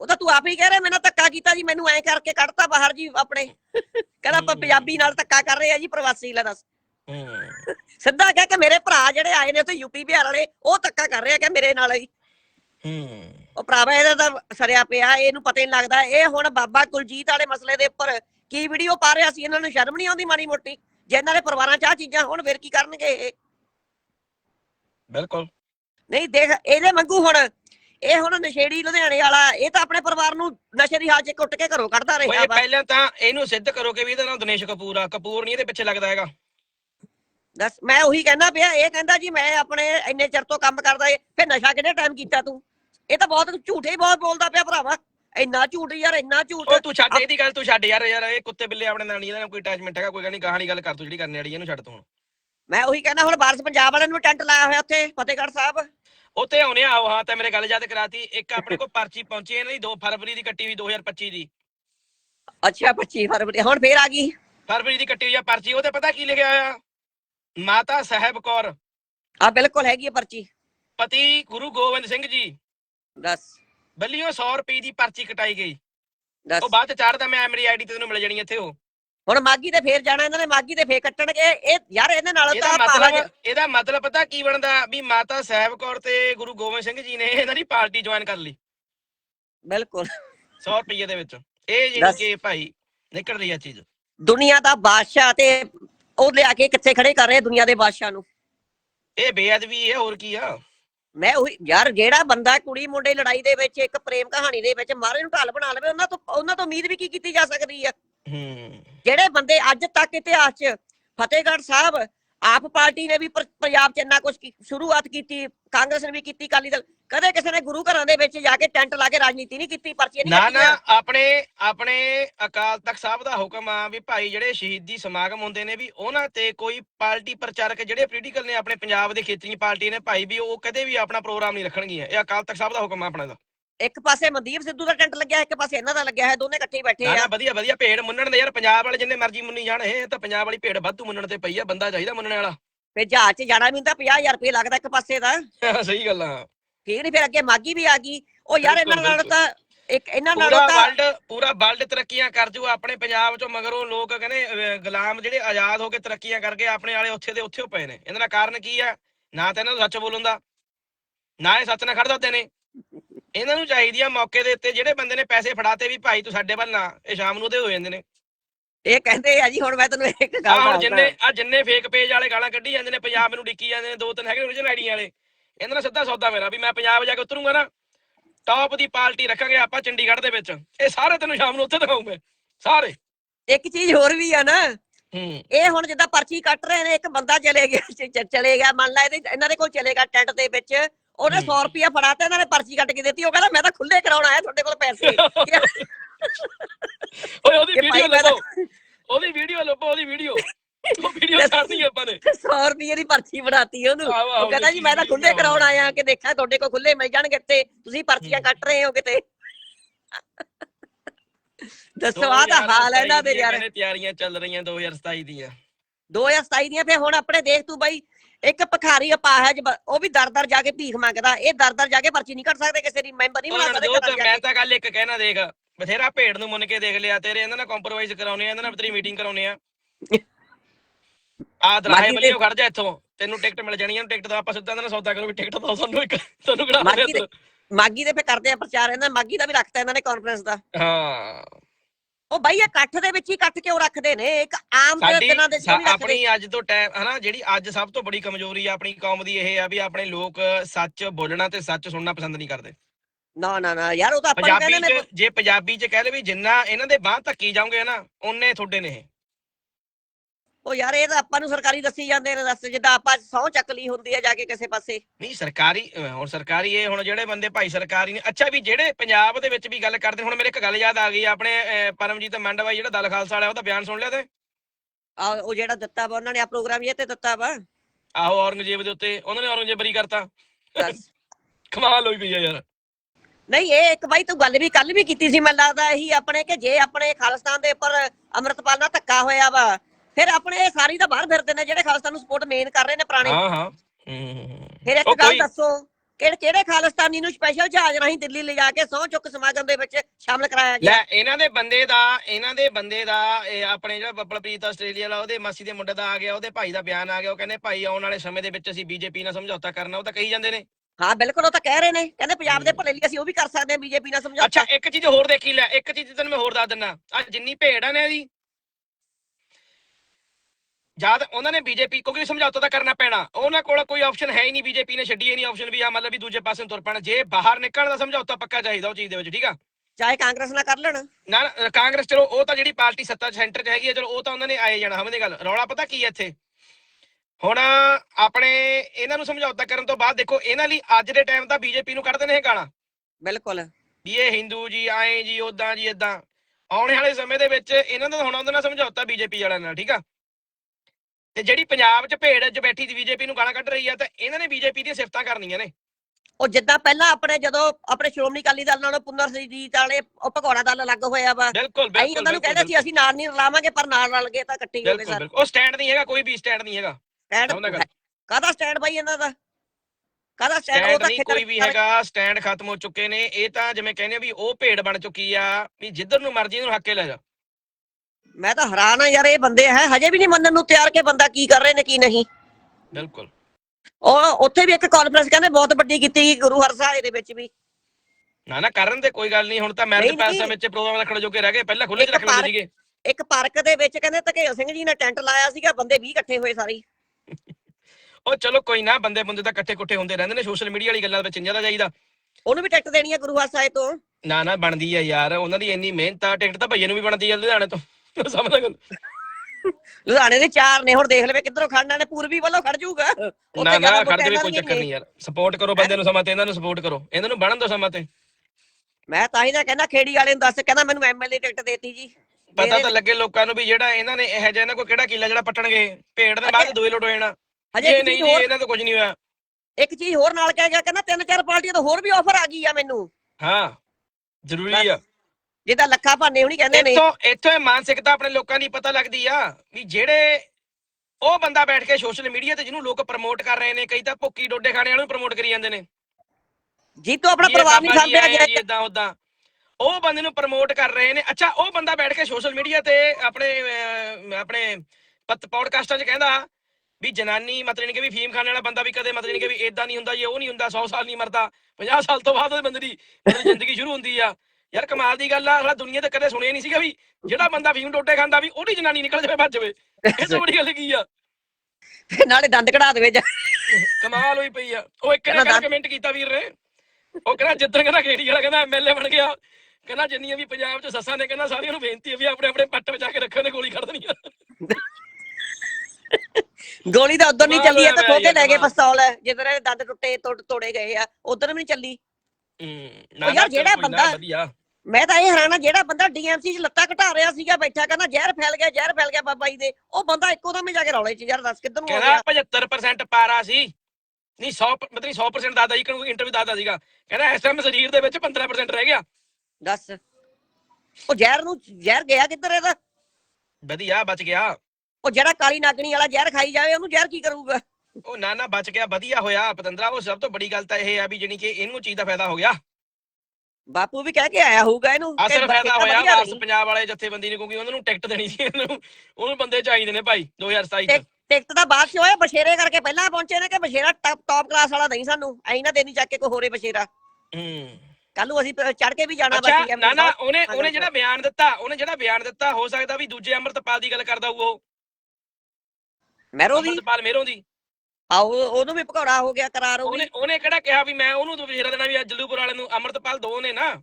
ਉਹ ਤਾਂ ਤੂੰ ਆਪ ਹੀ ਕਹਿ ਰਿਹਾ ਮੈਨਾਂ ਧੱਕਾ ਕੀਤਾ ਜੀ ਮੈਨੂੰ ਐਂ ਕਰਕੇ ਕੱਢਤਾ ਬਾਹਰ ਜੀ ਆਪਣੇ। ਕਹਿੰਦਾ ਆਪਾਂ। ਪੰਜਾਬੀ ਨਾਲ ਧੱਕਾ ਕਰ ਰਹੇ ਆ ਜੀ ਪ੍ਰਵਾਸੀ ਲੈ ਦੱਸ। ਹੂੰ। ਸਿੱਧਾ ਕਹਿ ਕੇ ਮੇਰੇ ਭਰਾ ਜਿਹੜੇ ਆਏ ਨੇ ਉੱਥੇ ਯੂਪੀ ਬਿਹਾਰ ਵਾਲੇ ਉਹ ਧੱਕਾ ਕਰ ਰਹੇ ਆ ਕਿ ਮੇਰੇ ਨਾਲ ਹੀ। ਹੂੰ। ਉਹ ਭਰਾਵਾ ਇਹਦਾ ਤਾਂ ਸਰਿਆ ਪਿਆ ਇਹਨੂੰ ਪਤਾ ਹੀ ਨਹੀਂ ਲੱਗਦਾ। ਇਹ ਹੁਣ ਬਾਬਾ ਕੁਲਜੀਤ ਵਾਲੇ ਮਸਲੇ ਦੇ ਉੱਪਰ ਕੀ ਵੀਡੀਓ ਪਾ ਰਿਹਾ ਸੀ ਇਹਨਾਂ ਨੂੰ ਸ਼ਰਮ ਨਹੀਂ ਆਉਂਦੀ ਮਾੜੀ ਮੋਟੀ? ਜੇ ਇਹਨਾਂ ਦੇ ਪਰਿਵਾਰਾਂ 'ਚ ਆਹ ਚੀਜ਼ਾਂ ਹੁਣ ਫਿਰ ਕੀ ਕਰਨਗੇ ਇਹ? ਬਿਲਕੁਲ। ਨਹੀਂ ਦੇਖ ਇਹਦੇ ਵਾਂਗੂ ਹੁਣ ਇਹ ਹੁਣ ਨਸ਼ੇੜੀ ਲੁਧਿਆਣੇ ਵਾਲਾ ਇਹ ਤਾਂ ਆਪਣੇ ਪਰਿਵਾਰ ਨੂੰ ਨਸ਼ੇ ਦੀ ਹਾਲਤ 'ਚ ਕੁੱਟ ਕੇ ਘਰੋਂ ਕੱਢਦਾ ਰਿਹਾ ਓਏ ਵਾ। ਪਹਿਲਾਂ ਤਾਂ ਇਹਨੂੰ ਸਿੱਧ ਕਰੋ ਕਿ ਵੀ ਇਹਦਾ ਨਾਮ ਦਿਨੇਸ਼ ਕਪੂਰ ਆ। ਕਪੂਰ ਨਹੀਂ ਇਹਦੇ ਪਿੱਛੇ ਲੱਗਦਾ ਹੈਗਾ। ਦੱਸ ਮੈਂ ਉਹੀ ਕਹਿੰਦਾ ਪਿਆ ਇਹ ਕਹਿੰਦਾ ਜੀ ਮੈਂ ਆਪਣੇ ਇੰਨੇ ਚਿਰ ਤੋਂ ਕੰਮ ਕਰਦਾ ਏ ਫਿਰ ਨਸ਼ਾ ਕਿਹੜੇ ਟਾਈਮ ਕੀਤਾ ਤੂੰ? ਇਹ ਤਾਂ ਬਹੁਤ ਝੂਠੇ ਹੀ ਬਹੁਤ ਬੋਲਦਾ ਪਿਆ ਭਰਾਵਾ। ਇੰਨਾ ਝੂਠ ਯਾਰ ਇੰਨਾ ਝੂਠ। ਤੂੰ ਛੱਡ ਇਹਦੀ ਗੱਲ ਤੂੰ ਛੱਡ ਯਾਰ ਯਾਰ ਇਹ ਕੁੱਤੇ ਬਿੱਲੇ ਆਪਣੇ ਨਾਲ ਨਹੀਂ ਇਹਦਾ ਕੋਈ ਅਟੈਚਮੈਂਟ ਹੈਗਾ ਕੋਈ ਗੱਲ ਨਹੀਂ ਕਹਾਣੀ ਗੱਲ ਕਰ ਤੂੰ ਜਿਹੜੀ ਕਰਨੀ ਵਾਲੀ ਇਹਨੂੰ ਛੱਡ ਤੂੰ ਹੁਣ। ਮੈਂ ਉਹੀ ਕਹਿੰਦਾ ਹੁਣ ਬਾਰਸ ਪੰਜਾਬ ਵਾਲਿਆਂ ਨੂੰ ਟੈਂਟ ਲਾਇਆ ਹੋਇਆ ਉੱਥੇ ਫਤਿਹਗੜ੍ਹ ਸਾਹਿਬ। ਉੱਥੇ ਆਉਣੇ ਆ ਹਾਂ ਤਾਂ ਮੇਰੇ ਗੱਲ ਯਾਦ ਕਰਾਤੀ ਇੱਕ ਆਪਣੇ ਕੋਲ ਪਰਚੀ ਪਹੁੰਚੀ ਇਹਨਾਂ ਦੀ 2 ਫਰਵਰੀ ਦੀ ਕੱਟੀ ਹੋਈ 2025 ਦੀ। ਅੱਛਾ 25 ਫਰਵਰੀ ਹੁਣ ਫੇਰ ਆ ਗਈ। ਫਰਵਰੀ ਦੀ ਕੱਟੀ ਹੋਈ ਆ ਪਰਚੀ ਉਹਤੇ ਪਤਾ ਕੀ ਲਿਖਿਆ ਹੋਇਆ? ਮਾਤਾ ਸਾਹਿਬ ਕੌਰ। ਆ ਬਿਲਕੁਲ ਹੈਗੀ ਹੈ ਪਰਚੀ। ਪਤੀ ਗੁਰੂ ਗੋਬਿੰਦ ਸਿੰਘ ਜੀ। ਦੱਸ। ਬੱਲੀਓ 100 ਰੁਪਏ ਦੀ ਪਰਚੀ ਕਟਾਈ ਗਈ। ਦੱਸ। ਉਹ ਬਾਅਦ ਚ ਚਾੜਦਾ ਮੈਂ ਮੇਰੀ ਆਈਡੀ ਤੇ ਤੈਨੂੰ ਮਿਲ ਜਾਣੀ ਇੱਥੇ ਉਹ। ਹੁਣ ਮਾਗੀ ਤੇ ਫੇਰ ਜਾਣਾ ਇਹਨਾਂ ਨੇ ਮਾਗੀ ਤੇ ਫੇਰ ਕੱਟਣਗੇ। ਇਹ ਯਾਰ ਇਹਦੇ ਨਾਲ ਇਹਦਾ ਤਾਂ ਮਤਲਬ ਇਹਦਾ ਮਤਲਬ ਪਤਾ ਕੀ ਬਣਦਾ ਵੀ ਮਾਤਾ ਸਾਹਿਬ ਕੌਰ ਤੇ ਗੁਰੂ ਗੋਬਿੰਦ ਸਿੰਘ ਜੀ ਨੇ ਇਹਨਾਂ ਦੀ ਪਾਰਟੀ ਜੁਆਇਨ ਕਰ ਲਈ। ਬਿਲਕੁਲ। 100 ਰੁਪਏ ਦੇ ਵਿੱਚ। ਇਹ ਜਿਹੜੀ ਦੱਸ। ਕਿ ਭਾਈ ਨਿਕਲ ਰਹੀ ਆ ਚੀਜ਼। ਦੁਨੀਆ ਦਾ ਬਾਦਸ਼ਾਹ ਤੇ ਉਹ ਲਿਆ ਕੇ ਕਿੱਥੇ ਖੜੇ ਕਰ ਰਹੇ ਦੁਨੀਆ ਦੇ ਬਾਦਸ਼ਾਹ ਨੂੰ? ਇਹ ਬੇਅਦਬੀ ਹੈ ਹੋਰ ਕੀ ਆ? ਮੈਂ ਉਹੀ ਯਾਰ ਜਿਹੜਾ ਬੰਦਾ ਕੁੜੀ ਮੁੰਡੇ ਲੜਾਈ ਦੇ ਵਿੱਚ ਇੱਕ ਪ੍ਰੇਮ ਕਹਾਣੀ ਦੇ ਵਿੱਚ ਮਾਰੇ ਨੂੰ ਢਾਲ ਬਣਾ ਲਵੇ ਉਹਨਾਂ ਤੋਂ ਉਹਨਾਂ ਤੋਂ ਉਮੀਦ ਵੀ ਕੀ ਕੀਤੀ ਜਾ ਸਕਦੀ ਆ? ਜਿਹੜੇ ਬੰਦੇ ਅੱਜ ਤੱਕ ਇਤਿਹਾਸ 'ਚ ਫਤਿਹਗੜ੍ਹ ਸਾਹਿਬ ਆਪ ਪਾਰਟੀ ਨੇ ਵੀ ਪੰਜਾਬ 'ਚ ਇੰਨਾ ਕੁਝ ਸ਼ੁਰੂਆਤ ਕੀਤੀ ਕਾਂਗਰਸ ਨੇ ਵੀ ਕੀਤੀ ਅਕਾਲੀ ਦਲ ਕਦੇ ਕਿਸੇ ਨੇ ਗੁਰੂ ਘਰਾਂ ਦੇ ਵਿੱਚ ਜਾ ਕੇ ਟੈਂਟ ਲਾ ਕੇ ਰਾਜਨੀਤੀ ਨਹੀਂ ਕੀਤੀ ਪਰਚੀਆਂ ਨਹੀਂ ਨਾ ਨਾ ਆਪਣੇ ਆਪਣੇ ਅਕਾਲ ਤਖਤ ਸਾਹਿਬ ਦਾ ਹੁਕਮ ਆ ਵੀ ਭਾਈ ਜਿਹੜੇ ਸ਼ਹੀਦੀ ਸਮਾਗਮ ਹੁੰਦੇ ਨੇ ਵੀ ਉਹਨਾਂ ਤੇ ਕੋਈ ਪਾਰਟੀ ਪ੍ਰਚਾਰਕ ਜਿਹੜੇ ਪੋਲੀਟੀਕਲ ਨੇ ਆਪਣੇ ਪੰਜਾਬ ਦੇ ਖੇਤਰੀ ਪਾਰਟੀ ਨੇ ਭਾਈ ਵੀ ਉਹ ਕਦੇ ਵੀ ਆਪਣਾ ਪ੍ਰੋਗਰਾਮ ਨਹੀਂ ਰੱਖਣਗੀਆਂ। ਇਹ ਅਕਾਲ ਤਖਤ ਸਾਹਿਬ ਦਾ ਹੁਕਮ ਆ ਆਪਣਾ ਦਾ। ਇੱਕ ਪਾਸੇ ਮਨਦੀਪ ਸਿੱਧੂ ਦਾ ਟੈਂਟ ਲੱਗਿਆ ਇੱਕ ਪਾਸੇ ਇਹਨਾਂ ਦਾ ਲੱਗਿਆ ਹੈ ਦੋਨੇ ਇਕੱਠੇ ਹੀ ਬੈਠੇ ਨਾ ਆ। ਨਾ ਵਧੀਆ ਵਧੀਆ ਭੇਡ ਮੁੰਨਣ ਦੇ ਯਾਰ ਪੰਜਾਬ ਵਾਲੇ ਜਿੰਨੇ ਮਰਜ਼ੀ ਮੁੰਨੀ ਜਾਣ ਇਹ ਤਾਂ ਪੰਜਾਬ ਵਾਲੀ ਭੇਡ ਵਾਧੂ ਮੁੰਨਣ ਤੇ ਪਈ ਆ ਬੰਦਾ ਚਾਹੀਦਾ ਮੁੰਨਣ ਵਾਲਾ। ਫੇ ਜਹਾਜ਼ 'ਚ ਜਾਣਾ ਵੀ ਤਾਂ 50000 ਰੁਪਏ ਲੱਗਦਾ ਇੱਕ ਪਾਸੇ ਦਾ। ਸਹੀ ਗੱਲ ਆ। ਠੀਕ ਨਹੀਂ ਫਿਰ ਅੱਗੇ ਮਾਗੀ ਵੀ ਆ ਗਈ। ਉਹ ਯਾਰ ਬਿਲਕੁਲ, ਇਹਨਾਂ ਨਾਲ ਬਿਲਕੁਲ। ਤਾਂ ਇੱਕ ਇਹਨਾਂ ਪੂਰਾ ਨਾਲੋਂ ਤਾਂ ਵਰਲਡ ਪੂਰਾ ਵਰਲਡ ਤਰੱਕੀਆਂ ਕਰ ਜੂ ਆਪਣੇ ਪੰਜਾਬ ਚੋਂ ਮਗਰੋਂ ਲੋਕ ਕਹਿੰਦੇ ਅਹ, ਗੁਲਾਮ ਜਿਹੜੇ ਆਜ਼ਾਦ ਹੋ ਕੇ ਤਰੱਕੀਆਂ ਕਰਕੇ ਆਪਣੇ ਵਾਲੇ ਉੱਥੇ ਦੇ ਉੱਥੇ ਪਏ ਨੇ। ਇਹਨਾਂ ਦਾ ਕਾਰਨ ਕੀ ਆ? ਨਾ ਤਾਂ ਇਹਨਾਂ ਨੂੰ ਸੱਚ ਬੋਲਣ ਦਾ ਨਾ ਇਹ ਸੱਚ ਨਾਲ ਖੜਦੇ ਹੁੰਦੇ ਨੇ। ਇਹਨਾਂ ਨੂੰ ਚਾਹੀਦੀ ਆ ਮੌਕੇ ਦੇ ਉੱਤੇ ਜਿਹੜੇ ਬੰਦੇ ਨੇ ਪੈਸੇ ਫੜਾਤੇ ਵੀ ਭਾਈ ਤੂੰ ਸਾਡੇ ਵੱਲ ਨਾ ਇਹ ਸ਼ਾਮ ਨੂੰ ਉਹਦੇ ਹੋ ਜਾਂਦੇ ਨੇ। ਇਹ ਕਹਿੰਦੇ ਆ ਜੀ ਹੁਣ ਮੈਂ ਤੈਨੂੰ ਇੱਕ ਗੱਲ ਦੱਸਦਾ। ਜਿੰਨੇ ਆ ਜਿੰਨੇ ਫੇਕ ਪੇਜ ਵਾਲੇ ਗਾਲਾਂ ਕੱਢੀ ਜਾਂਦੇ ਨੇ ਪੰਜਾਬ ਨੂੰ ਡਿੱਕੀ ਜਾਂਦੇ ਨੇ ਦੋ ਤਿੰਨ ਹੈਗੇ origignal ਆਈਡੀ ਵਾਲੇ। ਇਹਨਾਂ ਨਾਲ ਸਿੱਧਾ ਸੌਦਾ ਮੇਰਾ ਵੀ ਮੈਂ ਪੰਜਾਬ ਜਾ ਕੇ ਉਤਰੂੰਗਾ ਨਾ ਟੌਪ ਦੀ ਪਾਰਟੀ ਰੱਖਾਂਗੇ ਆਪਾਂ ਚੰਡੀਗੜ੍ਹ ਦੇ ਵਿੱਚ। ਇਹ ਸਾਰੇ ਤੈਨੂੰ ਸ਼ਾਮ ਨੂੰ ਉੱਥੇ ਦਿਖਾਉਂ ਮੈਂ ਸਾਰੇ। ਇੱਕ ਚੀਜ਼ ਹੋਰ ਵੀ ਆ ਨਾ ਹੂੰ। ਇਹ ਹੁਣ ਜਿੱਦਾਂ ਪਰਚੀ ਕੱਟ ਰਹੇ ਨੇ ਇੱਕ ਬੰਦਾ ਚਲੇ ਗਿਆ ਚਲੇ ਗਿਆ ਮੰਨ ਲਾ ਇਹਦੇ ਇਹਨਾਂ ਦੇ ਕੋਲ ਚਲੇਗਾ ਟੈਂਟ ਦੇ ਵਿੱਚ ਉਹਨੇ ਹੂੰ। 100 ਰੁਪਿਆ ਫੜਾਤਾ ਇਹਨਾਂ ਨੇ ਪਰਚੀ ਕੱਟ ਕੇ ਦਿੱਤੀ ਉਹ ਕਹਿੰਦਾ ਮੈਂ ਤਾਂ ਖੁੱਲੇ ਕਰਾਉਣ ਆਇਆ ਤੁਹਾਡੇ ਕੋਲ ਪੈਸੇ। ਓਏ ਉਹਦੀ ਭਾਈ ਵੀਡੀਓ ਮੈਂ ਤਾਂ- ਲੱਭੋ। ਉਹਦੀ ਵੀਡੀਓ ਲੱਭੋ ਉਹਦੀ ਵੀਡੀਓ। ਉਹ ਵੀਡੀਓ ਛੱਡਦੀ ਆਪਾਂ ਨੇ। 100 ਰੁਪਏ ਦੀ ਪਰਚੀ ਫੜਾਤੀ ਉਹਨੂੰ। ਆਹੋ, ਆਹੋ, ਉਹ ਕਹਿੰਦਾ ਜੀ ਮੈਂ ਤਾਂ ਖੁੱਲੇ ਕਰਾਉਣ ਆਇਆ। ਕਿ ਦੇਖਿਆ ਤੁਹਾਡੇ ਕੋਲ ਖੁੱਲੇ ਮਿਲ ਜਾਣਗੇ ਤੇ ਤੁਸੀਂ ਪਰਚੀਆਂ। ਕੱਟ ਰਹੇ ਹੋ ਕਿਤੇ। ਦੱਸੋ ਆ ਤਾਂ ਹਾਲ ਹੈ ਇਹਨਾਂ ਦੇ 2027 ਯਾਰ। ਕਹਿੰਦੇ ਤਿਆਰੀਆਂ ਚੱਲ ਰਹੀਆਂ 2027 ਦੀਆਂ। 2027 ਦੀਆਂ ਫੇ ਹੁਣ ਆਪਣੇ ਦੇਖ ਤੂੰ ਬਾਈ ਇੱਕ ਭਖਾਰੀ ਅਪਾਹਜ ਉਹ ਵੀ ਦਰ ਦਰ ਜਾ ਕੇ ਭੀਖ ਮੰਗਦਾ ਇਹ ਦਰ ਦਰ ਜਾ ਕੇ ਪਰਚੀ ਨਹੀਂ ਕੱਟ ਸਕਦੇ ਕਿਸੇ ਦੀ ਮੈਂਬਰ ਨਹੀਂ ਬਣਾ ਸਕਦੇ ਘਰਾਂ ਜਾ ਮੈਂ ਕੇ। ਤਾਂ ਗੱਲ ਇੱਕ ਕਹਿਣਾ ਦੇਖ ਬਥੇਰਾ ਭੇਡ ਨੂੰ ਮੁੰਨ ਕੇ ਦੇਖ ਲਿਆ ਤੇਰੇ ਇਹਨਾਂ ਨਾਲ ਕੰਪਰੋਮਾਈਜ਼ ਕਰਾਉਨੇ ਆ ਇਹਨਾਂ ਨਾਲ ਤੇਰੀ ਮੀਟਿੰਗ ਕਰਾਉਨੇ ਆ। ਆ ਦਰਾਹੇ ਮਾਗੀ ਬੱਲੇ ਦੇ- ਖੜ ਜਾ ਇੱਥੋਂ ਤੈਨੂੰ ਟਿਕਟ ਮਿਲ ਜਾਣੀ ਆ ਟਿਕਟ ਦਾ ਆਪਾਂ ਸਿੱਧਾ ਇਹਨਾਂ ਨਾਲ ਸੌਦਾ ਕਰੋ ਵੀ ਟਿਕਟ ਦੋ ਸਾਨੂੰ ਇੱਕ ਤੁਹਾਨੂੰ ਕਿਹੜਾ ਮਾਗੀ ਦੇ ਮਾਗੀ ਦੇ ਫੇ ਕਰਦੇ ਆ ਪ੍ਰਚਾਰ ਇਹਨਾਂ ਮਾਗੀ ਦਾ ਵੀ ਰੱਖਤਾ ਇਹਨਾਂ ਨੇ ਕਾਨਫਰੰਸ ਦਾ। ਹਾਂ। ਉਹ ਬਾਈ ਇਹ ਇਕੱਠ ਦੇ ਵਿੱਚ ਹੀ ਇਕੱਠ ਕਿਉਂ ਰੱਖਦੇ ਨੇ? ਇੱਕ ਆਮ ਦਿਨਾਂ ਦੇ ਰੱਖਦੇ। ਆਪਣੀ ਅੱਜ ਤੋਂ ਟਾਈਮ ਹਨਾ ਜਿਹੜੀ ਅੱਜ ਸਭ ਤੋਂ ਬੜੀ ਕਮਜ਼ੋਰੀ ਆ ਆਪਣੀ ਕੌਮ ਦੀ ਇਹ ਆ ਵੀ ਆਪਣੇ ਲੋਕ ਸੱਚ ਬੋਲਣਾ ਤੇ ਸੱਚ ਸੁਣਨਾ ਪਸੰਦ ਨਹੀਂ ਕਰਦੇ। ਨਾ ਨਾ ਨਾ ਯਾਰ ਉਹ ਤਾਂ ਆਪਾਂ ਕਹਿੰਦੇ ਨੇ ਜੇ ਪੰਜਾਬੀ ਚ ਕਹਿ ਲੈ ਵੀ ਜਿੰਨਾ ਇਹਨਾਂ ਦੇ ਬਾਹ ਧੱਕੀ ਜਾਓਗੇ ਨਾ ਉਹਨੇ ਤੁਹਾਡੇ ਨੇ ਉਹ ਯਾਰ ਇਹ ਤਾਂ ਆਪਾਂ ਨੂੰ ਸਰਕਾਰੀ ਦੱਸੀ ਜਾਂਦੇ ਨੇ ਦੱਸ ਜਿੱਦਾਂ ਆਪਾਂ ਸਹੁੰ ਚੱਕ ਲਈ ਹੁੰਦੀ ਹੈ ਜਾ ਕੇ ਕਿਸੇ ਪਾਸੇ। ਨਹੀਂ ਸਰਕਾਰੀ ਅਹ ਹੁਣ ਸਰਕਾਰੀ ਇਹ ਹੁਣ ਜਿਹੜੇ ਬੰਦੇ ਭਾਈ ਸਰਕਾਰੀ ਨੇ ਅੱਛਾ ਵੀ ਜਿਹੜੇ ਪੰਜਾਬ ਦੇ ਵਿੱਚ ਵੀ ਗੱਲ ਕਰਦੇ ਹੁਣ ਮੇਰੇ ਇੱਕ ਗੱਲ ਯਾਦ ਆ ਗਈ ਆਪਣੇ ਅਹ, ਪਰਮਜੀਤ ਮੰਡਵਾ ਜਿਹੜਾ ਦਲ ਖਾਲਸਾ ਵਾਲਾ ਉਹਦਾ ਬਿਆਨ ਸੁਣ ਲਿਆ ਤੇ? ਆ ਉਹ ਜਿਹੜਾ ਦਿੱਤਾ ਵਾ ਉਹਨਾਂ ਨੇ ਆ ਪ੍ਰੋਗਰਾਮ ਇਹ ਤੇ ਦਿੱਤਾ ਵਾ। ਆਹੋ ਔਰੰਗਜ਼ੇਬ ਦੇ ਉੱਤੇ ਉਹਨਾਂ ਨੇ ਔਰੰਗਜ਼ੇਬ ਬਰੀ ਕਰਤਾ। ਦੱਸ। ਕਮਾਲ ਹੋਈ ਪਈ ਆ ਯਾਰ। ਨਹੀਂ ਇਹ ਇੱਕ ਬਾਈ ਤੂੰ ਗੱਲ ਵੀ ਕੱਲ ਵੀ ਕੀਤੀ ਸੀ ਮੈਨੂੰ ਲੱਗਦਾ ਇਹੀ ਆਪਣੇ ਕਿ ਜੇ ਆਪਣੇ ਖਾਲਿਸਤਾਨ ਦੇ ਉੱਪਰ ਅੰਮ੍ਰਿਤਪਾਲ ਨਾਲ ਧੱਕਾ ਹੋਇਆ ਵਾ ਫਿਰ ਆਪਣੇ ਇਹ ਸਾਰੀ ਤਾਂ ਬਾਹਰ ਫਿਰਦੇ ਨੇ ਜਿਹੜੇ ਖਾਲਿਸਤਾਨ ਨੂੰ ਸਪੋਰਟ ਮੇਨ ਕਰ ਰਹੇ ਨੇ ਪੁਰਾਣੇ। ਹਾਂ ਹਾਂ। ਫਿਰ ਇੱਕ ਗੱਲ ਦੱਸੋ ਕਿਹੜੇ ਕਿਹੜੇ ਖਾਲਿਸਤਾਨੀ ਨੂੰ ਸਪੈਸ਼ਲ ਜਹਾਜ਼ ਰਾਹੀਂ ਦਿੱਲੀ ਲਿਜਾ ਕੇ ਸਹੁੰ ਚੁੱਕ ਸਮਾਗਮ ਦੇ ਵਿੱਚ ਸ਼ਾਮਲ ਕਰਾਇਆ ਗਿਆ? ਲੈ ਇਹਨਾਂ ਦੇ ਬੰਦੇ ਦਾ ਇਹਨਾਂ ਦੇ ਬੰਦੇ ਦਾ ਇਹ ਆਪਣੇ ਜਿਹੜਾ ਬੱਬਲਪ੍ਰੀਤ ਆਸਟ੍ਰੇਲੀਆ ਵਾਲਾ ਉਹਦੇ ਮਾਸੀ ਦੇ ਮੁੰਡੇ ਦਾ ਆ ਗਿਆ ਉਹਦੇ ਭਾਈ ਦਾ ਬਿਆਨ ਆ ਗਿਆ ਉਹ ਕਹਿੰਦੇ ਭਾਈ ਆਉਣ ਵਾਲੇ ਸਮੇਂ ਦੇ ਵਿੱਚ ਅਸੀਂ ਬੀਜੇਪੀ ਨਾਲ ਸਮਝੌਤਾ ਕਰਨਾ ਉਹ ਤਾਂ ਕਹੀ ਜਾਂਦੇ ਨੇ। ਹਾਂ ਬਿਲਕੁਲ ਉਹ ਤਾਂ ਕਹਿ ਰਹੇ ਨੇ। ਕਹਿੰਦੇ ਪੰਜਾਬ ਦੇ ਭਲੇ ਲਈ ਅਸੀਂ ਉਹ ਵੀ ਕਰ ਸਕਦੇ ਹਾਂ ਬੀਜੇਪੀ ਨਾਲ ਸਮਝੌਤਾ। ਅੱਛਾ ਇੱਕ ਚੀਜ਼ ਹੋਰ ਦੇਖੀ ਲੈ ਇੱਕ ਚੀਜ਼ ਤੈਨੂੰ ਮੈਂ ਹੋਰ ਦੱਸ ਦਿੰਦਾ। ਆ ਜਿੰਨੀ ਭੇੜ ਆ ਨੇ ਇਹਦੀ ਜਦ ਉਹਨਾਂ ਨੇ ਬੀਜੇਪੀ ਕਿਉਂਕਿ ਸਮਝੌਤਾ ਤਾਂ ਕਰਨਾ ਪੈਣਾ। ਉਹਨਾਂ ਕੋਲ ਕੋਈ ਆਪਸ਼ਨ ਹੈ ਹੀ ਨਹੀਂ ਬੀਜੇਪੀ ਨੇ ਛੱਡੀ ਹੀ ਨਹੀਂ ਆਪਸ਼ਨ ਵੀ ਆ ਮਤਲਬ ਵੀ ਦੂਜੇ ਪਾਸੇ ਤੁਰ ਪੈਣਾ। ਜੇ ਬਾਹਰ ਨਿਕਲਣ ਦਾ ਸਮਝੌਤਾ ਪੱਕਾ ਚਾਹੀਦਾ ਉਹ ਚੀਜ਼ ਦੇ ਵਿੱਚ ਠੀਕ ਆ? ਚਾਹੇ ਕਾਂਗਰਸ ਨਾਲ ਕਰ ਲੈਣ। ਨਾ ਨਾ, ਕਾਂਗਰਸ ਚਲੋ ਉਹ ਤਾਂ ਜਿਹੜੀ ਪਾਰਟੀ ਸੱਤਾ ਸੈਂਟਰ 'ਚ ਹੈਗੀ ਹੈ ਚਲੋ ਉਹ ਤਾਂ ਉਹਨਾਂ ਨੇ ਆਏ ਜਾਣਾ ਹਮੇ ਦੀ ਗੱਲ। ਰੌਲਾ ਪਤਾ ਕੀ ਹੈ ਇੱਥੇ? ਹੁਣ ਆਪਣੇ ਇਹਨਾਂ ਨੂੰ ਸਮਝੌਤਾ ਕਰਨ ਤੋਂ ਬਾਅਦ ਦੇਖੋ ਇਹਨਾਂ ਲਈ ਅੱਜ ਦੇ ਟਾਈਮ ਤਾਂ ਬੀਜੇਪੀ ਨੂੰ ਕੱਢਦੇ ਨੇ ਇਹ ਗਾਲਾਂ। ਬਿਲਕੁਲ। ਵੀ ਇਹ ਹਿੰਦੂ ਜੀ ਆਏ ਜੀ ਉਦਾਂ ਜੀ ਇਦਾਂ ਆਉਣ ਵਾਲੇ ਸਮੇਂ ਦੇ ਵਿੱਚ ਇਹਨਾਂ ਦਾ ਹੁਣ ਉਹਦੇ ਨਾਲ ਸਮਝੌਤਾ ਬੀਜੇਪੀ ਵਾਲਿਆਂ ਨਾਲ ਠੀਕ ਆ? ਤੇ ਜਿਹੜੀ ਪੰਜਾਬ 'ਚ ਭੇੜ 'ਚ ਬੈਠੀ ਦੀ ਬੀਜੇਪੀ ਨੂੰ ਗਾਲਾਂ ਕੱਢ ਰਹੀ ਆ ਤਾਂ ਇਹਨਾਂ ਨੇ ਬੀਜੇਪੀ ਦੀਆਂ ਸਿਫਤਾਂ ਕਰਨੀਆਂ ਨੇ। ਉਹ ਜਿੱਦਾਂ ਪਹਿਲਾਂ ਆਪਣੇ ਜਦੋਂ ਆਪਣੇ ਸ਼੍ਰੋਮਣੀ ਅਕਾਲੀ ਦਲ ਨਾਲੋਂ ਪੁਨਰਜੀਤ ਵਾਲੇ ਉਹ ਭਗੌੜਾ ਦਲ ਅਲੱਗ ਹੋਇਆ ਵਾ। ਬਿਲਕੁਲ ਅਸੀਂ ਉਹਨਾਂ ਨੂੰ ਕਹਿੰਦੇ ਸੀ ਅਸੀਂ ਨਾਲ ਨਹੀਂ ਰਲਾਵਾਂਗੇ ਪਰ ਨਾਲ ਰਲ ਗਏ ਤਾਂ ਇਕੱਠੇ ਹੀ ਗਏ ਸਰ। ਬਿਲਕੁਲ। ਉਹ ਸਟੈਂਡ ਨਹੀਂ ਹੈਗਾ ਕੋਈ ਵੀ ਸਟੈਂਡ ਨਹੀਂ ਹੈਗਾ। ਸਟੈਂਡ ਕਾਹਦਾ ਸਟੈਂਡ ਬਾਈ ਇਹਨਾਂ ਦਾ? ਕਾਹਦਾ ਸਟੈਂਡ? ਉਹ ਤਾਂ ਕੋਈ ਵੀ ਹੈਗਾ ਸਟੈਂਡ ਖਤਮ ਹੋ ਚੁੱਕੇ ਨੇ। ਇਹ ਤਾਂ ਜਿਵੇਂ ਕਹਿੰਦੇ ਵੀ ਉਹ ਭੇਡ ਬਣ ਚੁੱਕੀ ਆ ਵੀ ਜਿੱਧਰ ਨੂੰ ਮਰਜ਼ੀ ਇਹਨੂੰ ਹੱਕੇ ਲੈ ਜਾ। ਮੈਂ ਤਾਂ ਹੈਰਾਨ ਆ ਯਾਰ ਇਹ ਬੰਦੇ ਹੈ ਹਜੇ ਵੀ ਨਹੀਂ ਮੰਨਣ ਨੂੰ ਤਿਆਰ ਕਿ ਬੰਦਾ ਕੀ ਕਰ ਰਹੇ ਨੇ ਕੀ ਨਹੀਂ। ਬਿਲਕੁਲ। ਉਹ ਉੱਥੇ ਵੀ ਇੱਕ ਕਾਨਫਰੰਸ ਕਹਿੰਦੇ ਬਹੁਤ ਵੱਡੀ ਕੀਤੀ ਗਈ ਗੁਰੂ ਹਰਸਾਏ ਦੇ ਵਿੱਚ ਵੀ। ਨਾ ਨਾ ਕਰਨ ਤੇ ਕੋਈ ਗੱਲ ਨਹੀਂ ਹੁਣ ਤਾਂ ਮੈਰਿਜ ਪੈਲਸਾਂ। ਵਿੱਚ ਪ੍ਰੋਗਰਾਮ ਰੱਖਣ ਜੋਗੇ ਰਹਿ ਗਏ ਪਹਿਲਾਂ ਖੁੱਲੇ ਚ ਰੱਖ ਲੈਂਦੇ ਸੀਗੇ। ਇੱਕ ਪਾਰਕ ਦੇ ਵਿੱਚ ਕਹਿੰਦੇ ਧਕੇਲ ਸਿੰਘ ਜੀ ਨੇ ਟੈਂਟ ਲਾਇਆ ਸੀਗਾ ਬੰਦੇ 20 ਇਕੱਠੇ ਹੋਏ ਸਾਰੀ। ਉਹ ਚਲੋ ਕੋਈ ਨਾ ਬੰਦੇ ਬੰਦੇ ਤਾਂ ਇਕੱਠੇ ਕੁੱਠੇ ਹੁੰਦੇ ਰਹਿੰਦੇ ਨੇ ਸੋਸ਼ਲ ਮੀਡੀਆ ਵਾਲੀ ਗੱਲਾਂ ਵਿੱਚ ਇੰਜਾ ਜਾਈਦਾ। ਉਹਨੂੰ ਵੀ ਟਿਕਟ ਦੇਣੀ ਹੈ ਗੁਰੂ ਹਰਸਾਏ ਤੋਂ। ਨਾ ਨਾ ਬਣਦੀ ਆ ਯਾਰ ਉਹਨਾਂ ਦੀ ਇੰਨੀ ਮਿਹਨਤ ਆ ਟਿਕਟ ਤਾਂ ਭਈਏ ਨੂੰ ਵੀ ਬਣਦੀ ਆ ਲੁਧਿਆਣੇ ਤੋਂ। ਲੁਧਿਆਣੇ ਦੇ ਚਾਰ ਨੇ ਹੁਣ ਦੇਖ ਲਵੇ ਕਿੱਧਰੋਂ ਖੜਨਾ ਨੇ ਪੂਰਬੀ ਵੱਲੋਂ ਖੜ ਜਾਊਗਾ ਉੱਥੇ ਨਾ ਨਾ ਖੜ ਜਾਵੇ ਕੋਈ ਚੱਕਰ ਨਹੀਂ ਯਾਰ। ਸਪੋਰਟ ਕਰੋ ਬੰਦੇ ਨੂੰ ਸਮਾਂ ਤੇ ਇਹਨਾਂ ਨੂੰ ਸਪੋਰਟ ਕਰੋ। ਇਹਨਾਂ ਨੂੰ ਬਣਨ ਦੋ ਸਮਾਂ ਤੇ। ਮੈਂ ਤਾਂ ਹੀ ਤਾਂ ਕਹਿੰਦਾ ਖੇੜੀ ਵਾਲੇ ਨੂੰ ਦੱਸ ਕਹਿੰਦਾ ਮੈਨੂੰ ਐਮਐਲਏ ਟਿਕਟ ਦੇਤੀ ਜੀ। ਪਤਾ ਤਾਂ ਲੱਗੇ ਲੋਕਾਂ ਨੂੰ ਵੀ ਜਿਹੜਾ ਇਹਨਾਂ ਨੇ ਇਹ ਜਿਹਾ ਇਹਨਾਂ ਕੋਈ ਕਿਹੜਾ ਕੀਲਾ ਜਿਹੜਾ ਪੱਟਣਗੇ। ਭੇਡ ਦੇ ਬਾਅਦ ਦੋਏ ਲੋਟ ਹੋ ਜਾਣਾ। ਹਜੇ ਨਹੀਂ ਇਹਨਾਂ ਤੋਂ ਕੁਝ ਨਹੀਂ ਹੋਇਆ। ਇੱਕ ਚੀਜ਼ ਹੋਰ ਨਾਲ ਕਹਿ ਗਿਆ ਕਹਿੰਦਾ ਤਿੰਨ ਚਾਰ ਪਾਰਟੀਆਂ ਤੋਂ ਹੋਰ ਵੀ ਆਫਰ ਆ ਗਈ ਆ ਮੈਨੂੰ। ਹਾਂ ਜ਼ਰੂਰੀ ਆ। ਜਿੱਦਾਂ ਲੱਖਾ ਭਾਨੇ ਹੁਣੀ ਕਹਿੰਦੇ ਨੇ। ਇੱਥੋਂ ਇੱਥੋਂ ਇਹ ਮਾਨਸਿਕਤਾ ਆਪਣੇ ਲੋਕਾਂ ਦੀ ਪਤਾ ਲੱਗਦੀ ਆ ਵੀ ਜਿਹੜੇ ਉਹ ਬੰਦਾ ਬੈਠ ਕੇ ਸੋਸ਼ਲ ਮੀਡੀਆ ਤੇ ਜਿਹਨੂੰ ਲੋਕ ਪ੍ਰਮੋਟ ਕਰ ਰਹੇ ਨੇ ਕਈ ਤਾਂ ਭੁੱਕੀ ਡੋਡੇ ਖਾਣੇ ਵਾਲਿਆਂ ਨੂੰ ਪ੍ਰਮੋਟ ਕਰੀ ਜਾਂਦੇ ਨੇ। ਜੀਤੋ ਆਪਣਾ ਵੀ ਇਹ ਪਰਿਵਾਰ ਨਹੀਂ ਜੀ ਸਾਂਭਿਆ ਜੀ। ਇਦਾਂ ਉਦਾਂ ਉਹ ਬੰਦੇ ਨੂੰ ਪ੍ਰਮੋਟ ਕਰ ਰਹੇ ਨੇ। ਅੱਛਾ ਉਹ ਬੰਦਾ ਬੈਠ ਕੇ ਸੋਸ਼ਲ ਮੀਡੀਆ ਤੇ ਆਪਣੇ ਆਪਣੇ ਪਤ ਪੌਡਕਾਸਟਾਂ 'ਚ ਕਹਿੰਦਾ ਵੀ ਜਨਾਨੀ ਮਤਲਬ ਨਹੀਂ ਕਿ ਵੀ ਫੀਮ ਖਾਣ ਵਾਲਾ ਬੰਦਾ ਵੀ ਕਦੇ ਮਤਲਬ ਨਹੀਂ ਕਿ ਵੀ ਇਦਾਂ ਨਹੀਂ ਹੁੰਦਾ ਜੀ ਉਹ ਨਹੀਂ ਹੁੰਦਾ 100 ਸਾਲ ਨਹੀਂ ਮਰਦਾ 50 ਸਾਲ ਤੋਂ ਬਾਅਦ ਉਹਦੇ ਬੰਦੇ ਦੀ ਜ਼ਿੰਦਗੀ ਸ਼ੁਰੂ ਹੁੰਦੀ ਆ। ਯਾਰ ਕਮਾਲ ਦੀ ਗੱਲ ਆ ਸਾਲਾ ਦੁਨੀਆ ਤੇ ਕਦੇ ਸੁਣਿਆ ਨਹੀਂ ਸੀਗਾ ਵੀ ਜਿਹੜਾ ਬੰਦਾ ਫੀਮ ਟੋਟੇ ਖਾਂਦਾ ਵੀ ਉਹਦੀ ਜਨਾਨੀ ਨਿਕਲ ਜਾਵੇ ਭੱਜ ਜਾਵੇ। ਇਹ ਤੋਂ ਬੜੀ ਗੱਲ ਕੀ ਆ? ਫਿਰ ਨਾਲੇ ਦੰਦ ਕਢਾ ਦੇਵੇ ਜਾ। ਕਮਾਲ ਹੋਈ ਪਈ ਆ। ਉਹ ਇੱਕ ਨੇ ਕਮੈਂਟ ਕੀਤਾ ਵੀਰ ਨੇ। ਉਹ ਕਹਿੰਦਾ ਜਿੱਦਣ ਕਹਿੰਦਾ ਖੇੜੀ ਵਾਲਾ ਕਹਿੰਦਾ ਐਮਐਲਏ ਬਣ ਗਿਆ। ਕਹਿੰਦਾ ਜਿੰਨੀਆਂ ਵੀ ਪੰਜਾਬ 'ਚ ਸੱਸਾਂ ਨੇ ਕਹਿੰਦਾ ਸਾਰਿਆਂ ਨੂੰ ਬੇਨਤੀ ਹੈ ਵੀ ਆਪਣੇ ਆਪਣੇ ਪੱਟ ਬਚਾ ਕੇ ਰੱਖਣ ਤੇ ਗੋਲੀ ਕੱਢ ਦੇਣੀ ਆ। ਗੋਲੀ ਤਾਂ ਉਧਰ ਨਹੀਂ ਚੱਲੀ ਇਹ ਤਾਂ ਕਮਾਲ ਖੋ ਕੇ ਲੈ ਗਏ। ਪਿਸਤੌਲ। ਜਿੱਧਰ ਇਹ ਦੰਦ ਟੁੱਟੇ ਤੋੜ ਤੋੜੇ ਗਏ ਆ ਉਧਰ ਵੀ ਨਹੀਂ ਚੱਲੀ। ਹੂੰ ਯਾਰ ਜਿਹੜਾ ਨਾ, ਬੰਦਾ- ਵਧੀਆ। ਮੈਂ ਤਾਂ ਇਹ ਹੈਰਾਨ ਆ ਜਿਹੜਾ ਬੰਦਾ ਡੀਐਮਸੀ 'ਚ ਲੱਤਾਂ ਘਟਾ ਰਿਹਾ ਸੀਗਾ ਬੈਠਾ ਕਹਿੰਦਾ ਜ਼ਹਿਰ ਫੈਲ ਗਿਆ ਜ਼ਹਿਰ ਫੈਲ ਗਿਆ ਬਾਬਾ ਜੀ ਦੇ। ਉਹ ਬੰਦਾ ਇੱਕੋ ਦਮ ਹੀ ਜਾ ਕੇ ਰੌਲੇ 'ਚ ਯਾਰ ਦੱਸ ਕਿੱਧਰ ਨੂੰ ਕਹਿੰਦਾ ਗਿਆ? 75% ਪਾਰਾ ਸੀ। ਨਹੀਂ 100 ਮਤਲਬ 100% ਦਾਦਾ ਜੀ ਕੋਲ ਇੰਟਰਵਿਊ ਦਾਦਾ ਸੀਗਾ। ਕਹਿੰਦਾ ਇਸ ਟਾਈਮ ਸਰੀਰ ਦੇ ਵਿੱਚ 15% ਰਹਿ ਗਿਆ। ਦੱਸ। ਉਹ ਜ਼ਹਿਰ ਨੂੰ ਜ਼ਹਿਰ ਗਿਆ ਕਿੱਧਰ ਇਹਦਾ? ਵਧੀਆ ਬਚ ਗਿਆ। ਉਹ ਜਿਹੜਾ ਕਾਲੀ ਨਾਗਣੀ ਵਾਲਾ ਜ਼ਹਿਰ ਖਾਈ ਜਾਵੇ ਉਹਨੂੰ ਜ਼ਹਿਰ ਕੀ ਕਰੂਗਾ? ਉਹ ਨਾ ਨਾ ਬਚ ਗਿਆ ਵਧੀਆ ਹੋਇਆ। ਪਤੰਦਰਾ ਉਹ ਸਭ ਤੋਂ ਬੜੀ ਗੱਲ ਤਾਂ ਇਹ ਆ ਵੀ ਜਿਹੜੀ ਕਿ ਇਹਨੂੰ ਚੀਜ਼ ਦਾ ਫਾਇਦਾ ਹੋ ਗਿਆ। ਬਾਪੂ ਵੀ ਕਹਿ ਕੇ ਆਇਆ ਹੋਊਗਾ ਇਹਨੂੰ ਕਿ ਅਸਲ ਫਾਇਦਾ ਤਾਂ ਹੋਇਆ ਰਹੀ। ਪੰਜਾਬ ਵਾਲੇ ਜਥੇਬੰਦੀ ਨੇ ਕਿਉਂਕਿ ਉਹਨਾਂ ਨੂੰ ਟਿਕਟ ਦੇਣੀ ਸੀ ਇਹਨੂੰ। ਉਹਨੂੰ ਬੰਦੇ ਚਾਹੀਦੇ ਨੇ ਭਾਈ 2027 ਚ। ਟਿਕ- ਟਿਕਟ ਦਾ ਬਾਅਦ ਚ ਹੋਇਆ ਬਸ਼ੇਰੇ ਕਰਕੇ ਪਹਿਲਾਂ ਪਹੁੰਚੇ ਨੇ ਕਿ ਬਸ਼ੇਰਾ ਟਾਪ ਟਾਪ ਕਲਾਸ ਵਾਲਾ ਨਹੀਂ ਸਾਨੂੰ। ਐਂ ਨਾ ਦੇਣੀ ਚੱਕ ਕੇ ਕੋਈ ਹੋਰੇ ਬਸ਼ੇਰਾ ਹੂੰ। ਕੱਲ ਨੂੰ ਅਸੀਂ ਚੜ ਕੇ ਵੀ ਜਾਣਾ ਬਾਕੀ ਨਾ ਨਾ ਉਹਨੇ ਉਹਨੇ ਜਿਹੜਾ ਬਿਆਨ ਦਿੱਤਾ ਉਹਨੇ ਜਿਹੜਾ ਬਿਆਨ ਦਿੱਤਾ ਹੋ ਸਕਦਾ ਵੀ ਦੂਜੇ ਅੰਮ੍ਰਿਤਪਾਲ ਦੀ ਗੱਲ ਕਰਦਾ ਹੋਊ ਉਹ। ਮੈਰੋ ਦੀ? ਅੰਮ੍ਰਿਤਪਾਲ ਮੇਰੋਂ ਦੀ। ਆਓ ਉਹਨੂੰ ਵੀ ਭਗੌੜਾ ਹੋ ਗਿਆ ਕਰਾਰ ਉਹ ਵੀ ਉਹਨੇ ਉਹਨੇ ਕਿਹੜਾ ਕਿਹਾ ਵੀ ਮੈਂ ਉਹਨੂੰ ਬਸ਼ੇਰਾ ਦੇਣਾ ਵੀ ਜੱਲੂਪੁਰ ਵਾਲੇ ਨੂੰ ਅੰਮ੍ਰਿਤਪਾਲ ਦੋ ਨੇ ਨਾ।